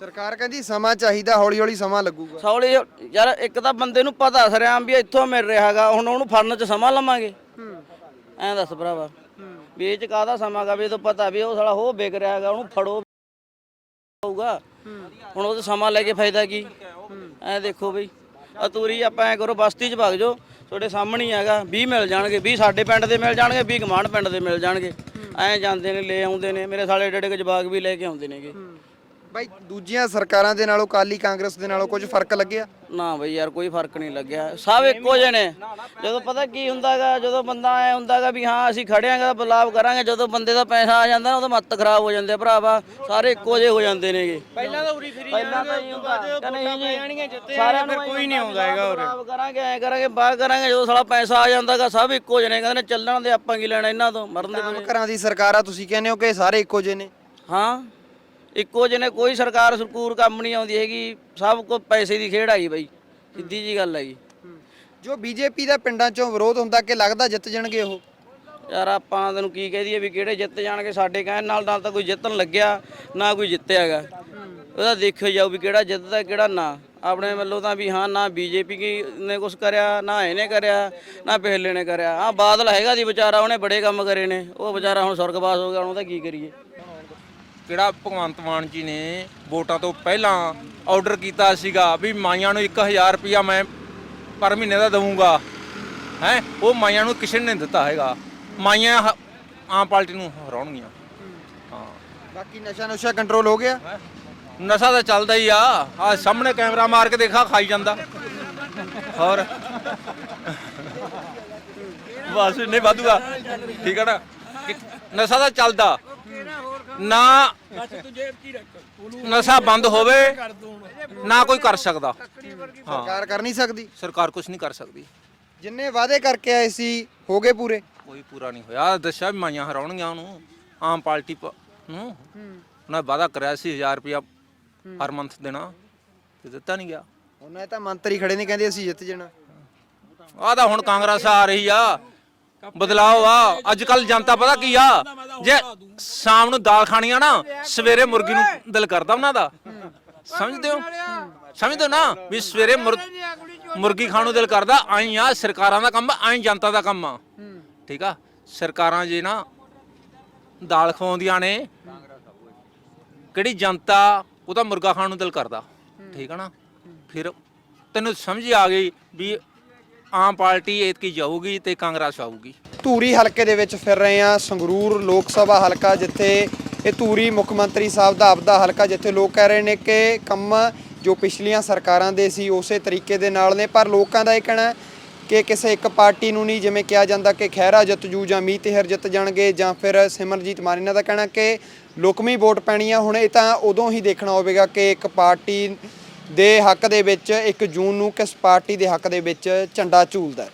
ਸਰਕਾਰ ਕਹਿੰਦੀ ਸਮਾਂ ਚਾਹੀਦਾ ਹੌਲੀ ਹੌਲੀ ਸਮਾਂ ਲੱਗੂਗਾ। ਸੌਲੇ ਯਾਰ ਇੱਕ ਤਾਂ ਬੰਦੇ ਨੂੰ ਪਤਾ ਸਰਿਆਮ ਵੀ ਇੱਥੋਂ ਮਿਲ ਰਿਹਾਗਾ ਹੁਣ ਉਹਨੂੰ ਫੜਨ 'ਚ ਸਮਾਂ ਲਵਾਂਗੇ। ਐਂ ਦੱਸ ਭਰਾਵਾ। ਵੀ ਇਹ 'ਚ ਕਾਹਦਾ ਸਮਾਂ ਗਾ ਵੀ ਇਹ ਤੋਂ ਪਤਾ ਵੀ ਉਹ ਸਾਲਾ ਹੋ ਵਿਕ ਰਿਹਾ ਹੈਗਾ, ਉਹਨੂੰ ਫੜੋ। ਹੋਊਗਾ ਹੁਣ ਉਹ ਤੇ ਸਮਾਂ ਲੈ ਕੇ ਫਾਇਦਾ ਕੀ? ਐਂ ਦੇਖੋ ਬਈ। ਆ ਤੂਰੀ ਆਪਾਂ ਐ ਕਰੋ, ਬਸਤੀ 'ਚ ਭਗ ਜਾਓ। ਤੁਹਾਡੇ ਸਾਹਮਣੇ ਹੀ ਹੈਗਾ 20 ਮਿਲ ਜਾਣਗੇ 20 ਸਾਡੇ ਪਿੰਡ ਦੇ ਮਿਲ ਜਾਣਗੇ 20 ਗਮਾਂਡ ਪਿੰਡ ਦੇ ਮਿਲ ਜਾਣਗੇ। ਐਂ ਜਾਂਦੇ ਨੇ, ਲੈ ਆਉਂਦੇ ਨੇ। ਮੇਰੇ ਸਾਲੇ ਏਡੇ ਏਡੇ ਜਵਾਕ ਵੀ ਲੈ ਕੇ ਆਉਂਦੇ ਨੇਗੇ। ਭਾਈ ਦੂਜੀਆਂ ਸਰਕਾਰਾਂ ਦੇ ਨਾਲੋਂ ਕਾਲੀ ਕਾਂਗਰਸ ਦੇ ਨਾਲੋਂ ਕੁਝ ਫ਼ਰਕ ਲੱਗਿਆ? ਨਾ ਬਈ ਯਾਰ ਕੋਈ ਫ਼ਰਕ ਨਹੀਂ ਲੱਗਿਆ। ਸਭ ਇੱਕੋ ਜਿਹੇ ਨੇ। ਜਦੋਂ ਪਤਾ ਕੀ ਹੁੰਦਾਗਾ ਜਦੋਂ ਬੰਦਾ ਐ ਹੁੰਦਾਗਾ ਵੀ ਹਾਂ ਅਸੀਂ ਖੜਿਆਂਗਾ ਬਦਲਾਵ ਕਰਾਂਗੇ ਜਦੋਂ ਬੰਦੇ ਦਾ ਪੈਸਾ ਆ ਜਾਂਦਾ ਉਹਦਾ ਮੱਤ ਖਰਾਬ ਹੋ ਜਾਂਦੇ ਭਰਾਵਾ। ਸਾਰੇ ਇੱਕੋ ਜਿਹੇ ਹੋ ਜਾਂਦੇ ਨੇਗੇ। ਪਹਿਲਾਂ ਤਾਂ ਉਰੀ ਫਿਰੀ ਪਹਿਲਾਂ ਤਾਂ ਹੀ ਹੁੰਦਾ। ਨਹੀਂ ਜੀ ਜਿੱਤੇ ਸਾਰਿਆਂ ਫਿਰ ਕੋਈ ਨਹੀਂ ਆਉਂਦਾ ਹੈਗਾ ਉਰੇ। ਬਦਲਾਵ ਕਰਾਂਗੇ ਐ ਕਰਾਂਗੇ ਬਾਗ ਕਰਾਂਗੇ ਜਦੋਂ ਸਾਲਾ ਪੈਸਾ ਆ ਜਾਂਦਾਗਾ ਸਭ ਇੱਕੋ ਜਿਹੇ ਨੇ ਕਹਿੰਦੇ ਨੇ ਚੱਲਣ ਦੇ ਆਪਾਂ ਕੀ ਲੈਣਾ ਇਹਨਾਂ ਤੋਂ ਮਰਨ ਦੇ ਘਰਾਂ ਦੀ ਸਰਕਾਰ ਆ ਤੁਸੀਂ ਕਹਿੰਦੇ ਹੋ ਕਿ ਸਾਰੇ ਇੱਕੋ ਜਿਹੇ ਨੇ? ਹਾਂ। ਇੱਕੋ ਜਿਹੇ ਨੇ ਕੋਈ ਸਰਕਾਰ ਸਰਕੂਰ ਕੰਮ ਨਹੀਂ ਆਉਂਦੀ ਹੈਗੀ ਸਭ ਕੋ ਪੈਸੇ ਦੀ ਖੇਡ ਆਈ ਬਈ ਸਿੱਧੀ ਜੀ ਗੱਲ ਹੈਗੀ ਜੋ। ਬੀਜੇਪੀ ਦਾ ਪਿੰਡਾਂ 'ਚੋਂ ਵਿਰੋਧ ਹੁੰਦਾ ਕਿ ਲੱਗਦਾ ਜਿੱਤ ਜਾਣਗੇ ਉਹ? ਯਾਰ ਆਪਾਂ ਤੈਨੂੰ ਕੀ ਕਹਿ ਦਈਏ ਵੀ ਕਿਹੜੇ ਜਿੱਤ ਜਾਣਗੇ ਸਾਡੇ ਕਹਿਣ ਨਾਲ ਨਾਲ ਤਾਂ ਕੋਈ ਜਿੱਤਣ ਲੱਗਿਆ ਨਾ ਕੋਈ ਜਿੱਤਿਆਗਾ ਉਹਦਾ ਦੇਖਿਓ ਜਾਊ ਵੀ ਕਿਹੜਾ ਜਿੱਤਦਾ ਕਿਹੜਾ ਨਾ। ਆਪਣੇ ਵੱਲੋਂ ਤਾਂ ਵੀ ਹਾਂ ਨਾ ਬੀਜੇਪੀ ਕੀ ਨੇ ਕੁਝ ਕਰਿਆ ਨਾ ਇਹਨੇ ਕਰਿਆ ਨਾ ਪਹਿਲੇ ਨੇ ਕਰਿਆ। ਹਾਂ ਬਾਦਲ ਹੈਗਾ ਦੀ ਵਿਚਾਰਾ ਉਹਨੇ ਬੜੇ ਕੰਮ ਕਰੇ ਨੇ। ਉਹ ਵਿਚਾਰਾ ਹੁਣ ਸੁਰਗਵਾਸ ਹੋ ਗਿਆ ਹੁਣ ਉਹਦਾ ਕੀ ਕਰੀਏ? ਕਿਹੜਾ ਭਗਵੰਤ ਮਾਨ ਜੀ ਨੇ ਵੋਟਾਂ ਤੋਂ ਪਹਿਲਾਂ ਆਰਡਰ ਕੀਤਾ ਸੀਗਾ ਵੀ ਮਾਈਆਂ ਨੂੰ 1000 ਰੁਪਇਆ ਮੈਂ ਪਰ ਮਹੀਨੇ ਦਾ ਦਊਂਗਾ। ਹੈ? ਉਹ ਮਾਈਆਂ ਨੂੰ ਕਿਸੇ ਨੇ ਦਿੱਤਾ ਹੈਗਾ। ਮਾਈਆਂ ਆਮ ਪਾਰਟੀ ਨੂੰ ਹਰਾਉਣਗੀਆਂ। ਹਾਂ। ਬਾਕੀ ਨਸ਼ਾ ਨੁਸ਼ਾ ਕੰਟਰੋਲ ਹੋ ਗਿਆ। ਨਸ਼ਾ ਤਾਂ ਚੱਲਦਾ ਹੀ ਆ। ਆ ਸਾਹਮਣੇ ਕੈਮਰਾ ਮਾਰ ਕੇ ਦੇਖਾ ਖਾਈ ਜਾਂਦਾ। ਹੋਰ? ਬਸ ਨਹੀਂ ਵਾਧੂਗਾ ਠੀਕ ਹੈ ਨਾ? ਨਸ਼ਾ ਤਾਂ ਚੱਲਦਾ। ਨਾ ਨਸ਼ਾ ਬੰਦ ਹੋਵੇ ਨਾ ਕੋਈ ਕਰ ਸਕਦਾ। ਸਰਕਾਰ ਕਰ ਨਹੀਂ ਸਕਦੀ। ਸਰਕਾਰ ਕੁਝ ਨਹੀਂ ਕਰ ਸਕਦੀ। ਜਿੰਨੇ ਵਾਅਦੇ ਕਰਕੇ ਆਏ ਸੀ ਹੋ ਗਏ ਪੂਰੇ। ਕੋਈ ਪੂਰਾ ਨਹੀਂ ਹੋਇਆ। ਦੱਸਿਆ ਵੀ ਮਾਈਆਂ ਹਰਾਉਣਗੀਆਂ ਉਹਨੂੰ। ਆਮ ਪਾਰਟੀ ਪ- ਨੂੰ। ਉਹਨਾਂ ਵਾਅਦਾ ਕਰਿਆ ਸੀ 1000 ਰੁਪਇਆ ਹਰ ਮੰਥ ਦੇਣਾ। ਤੇ ਦਿੱਤਾ ਨਹੀਂ ਗਿਆ। ਉਹਨਾਂ ਤਾਂ ਮੰਤਰੀ ਖੜੇ ਨੇ ਕਹਿੰਦੇ ਅਸੀਂ ਜਿੱਤ ਜਾਣਾ। ਆਹ ਤਾਂ ਹੁਣ ਕਾਂਗਰਸ ਆ ਰਹੀ ਆ। ਬਦਲਾਓ ਆ। ਅੱਜ ਕੱਲ ਜਨਤਾ ਪਤਾ ਕੀ ਆ? ਜੇ ਸ਼ਾਮ ਨੂੰ ਦਾਲ ਖਾਣੀ ਆ ਨਾ ਸਵੇਰੇ ਮੁਰਗੀ ਨੂੰ ਦਿਲ ਕਰਦਾ ਉਹਨਾਂ ਦਾ। ਸਮਝਦੇ ਹੋ? ਸਮਝਦੇ ਹੋ ਨਾ ਵੀ ਸਵੇਰੇ ਮੁਰ- ਮੁਰਗੀ ਖਾਣ ਨੂੰ ਦਿਲ ਕਰਦਾ ਆਈ ਆ ਸਰਕਾਰਾਂ ਦਾ ਕੰਮ ਆਈ ਜਨਤਾ ਦਾ ਕੰਮ ਆ। ਠੀਕ ਆ? ਸਰਕਾਰਾਂ ਜੇ ਨਾ ਦਾਲ ਖਵਾਉਂਦੀਆਂ ਨੇ ਕਿਹੜੀ ਜਨਤਾ ਉਹਦਾ ਮੁਰਗਾ ਖਾਣ ਨੂੰ ਦਿਲ ਕਰਦਾ। ਠੀਕ ਆ ਨਾ? ਫਿਰ ਤੈਨੂੰ ਸਮਝ ਆ ਗਈ ਵੀ ਆਮ ਪਾਰਟੀ ਐਤਕੀ ਜਾਊਗੀ ਤੇ ਕਾਂਗਰਸ ਆਊਗੀ। ਧੂਰੀ ਹਲਕੇ ਦੇ ਵਿੱਚ ਫਿਰ ਰਹੇ ਆ ਸੰਗਰੂਰ ਲੋਕ ਸਭਾ ਹਲਕਾ ਜਿੱਥੇ ਇਹ ਧੂਰੀ ਮੁੱਖ ਮੰਤਰੀ ਸਾਹਿਬ ਦਾ ਆਪਦਾ ਹਲਕਾ ਜਿੱਥੇ ਲੋਕ ਕਹਿ ਰਹੇ ਨੇ ਕਿ ਕੰਮ ਜੋ ਪਿਛਲੀਆਂ ਸਰਕਾਰਾਂ ਦੇ ਸੀ ਉਸੇ ਤਰੀਕੇ ਦੇ ਨਾਲ ਨੇ, ਪਰ ਲੋਕਾਂ ਦਾ ਇਹ ਕਹਿਣਾ ਕਿ ਕਿਸੇ ਇੱਕ ਪਾਰਟੀ ਨੂੰ ਨਹੀਂ ਜਿਵੇਂ ਕਿਹਾ ਜਾਂਦਾ ਕਿ ਖਹਿਰਾ ਜਿੱਤ ਜੂ ਜਾਂ ਮੀਤ ਹਰ ਜਿੱਤ ਜਾਣਗੇ ਜਾਂ ਫਿਰ ਸਿਮਰਜੀਤ ਮਾਨ ਇਹਨਾਂ ਦਾ ਕਹਿਣਾ ਕਿ ਲੁਕਮੀ ਵੋਟ ਪੈਣੀ ਆ ਹੁਣ ਇਹ ਤਾਂ ਉਦੋਂ ਹੀ ਦੇਖਣਾ ਹੋਵੇਗਾ ਕਿ ਇੱਕ ਪਾਰਟੀ ਦੇ ਹੱਕ ਦੇ ਵਿੱਚ 1 ਜੂਨ ਨੂੰ ਕਿਸ ਪਾਰਟੀ ਦੇ ਹੱਕ ਦੇ ਵਿੱਚ ਝੰਡਾ ਝੂਲਦਾ ਹੈ?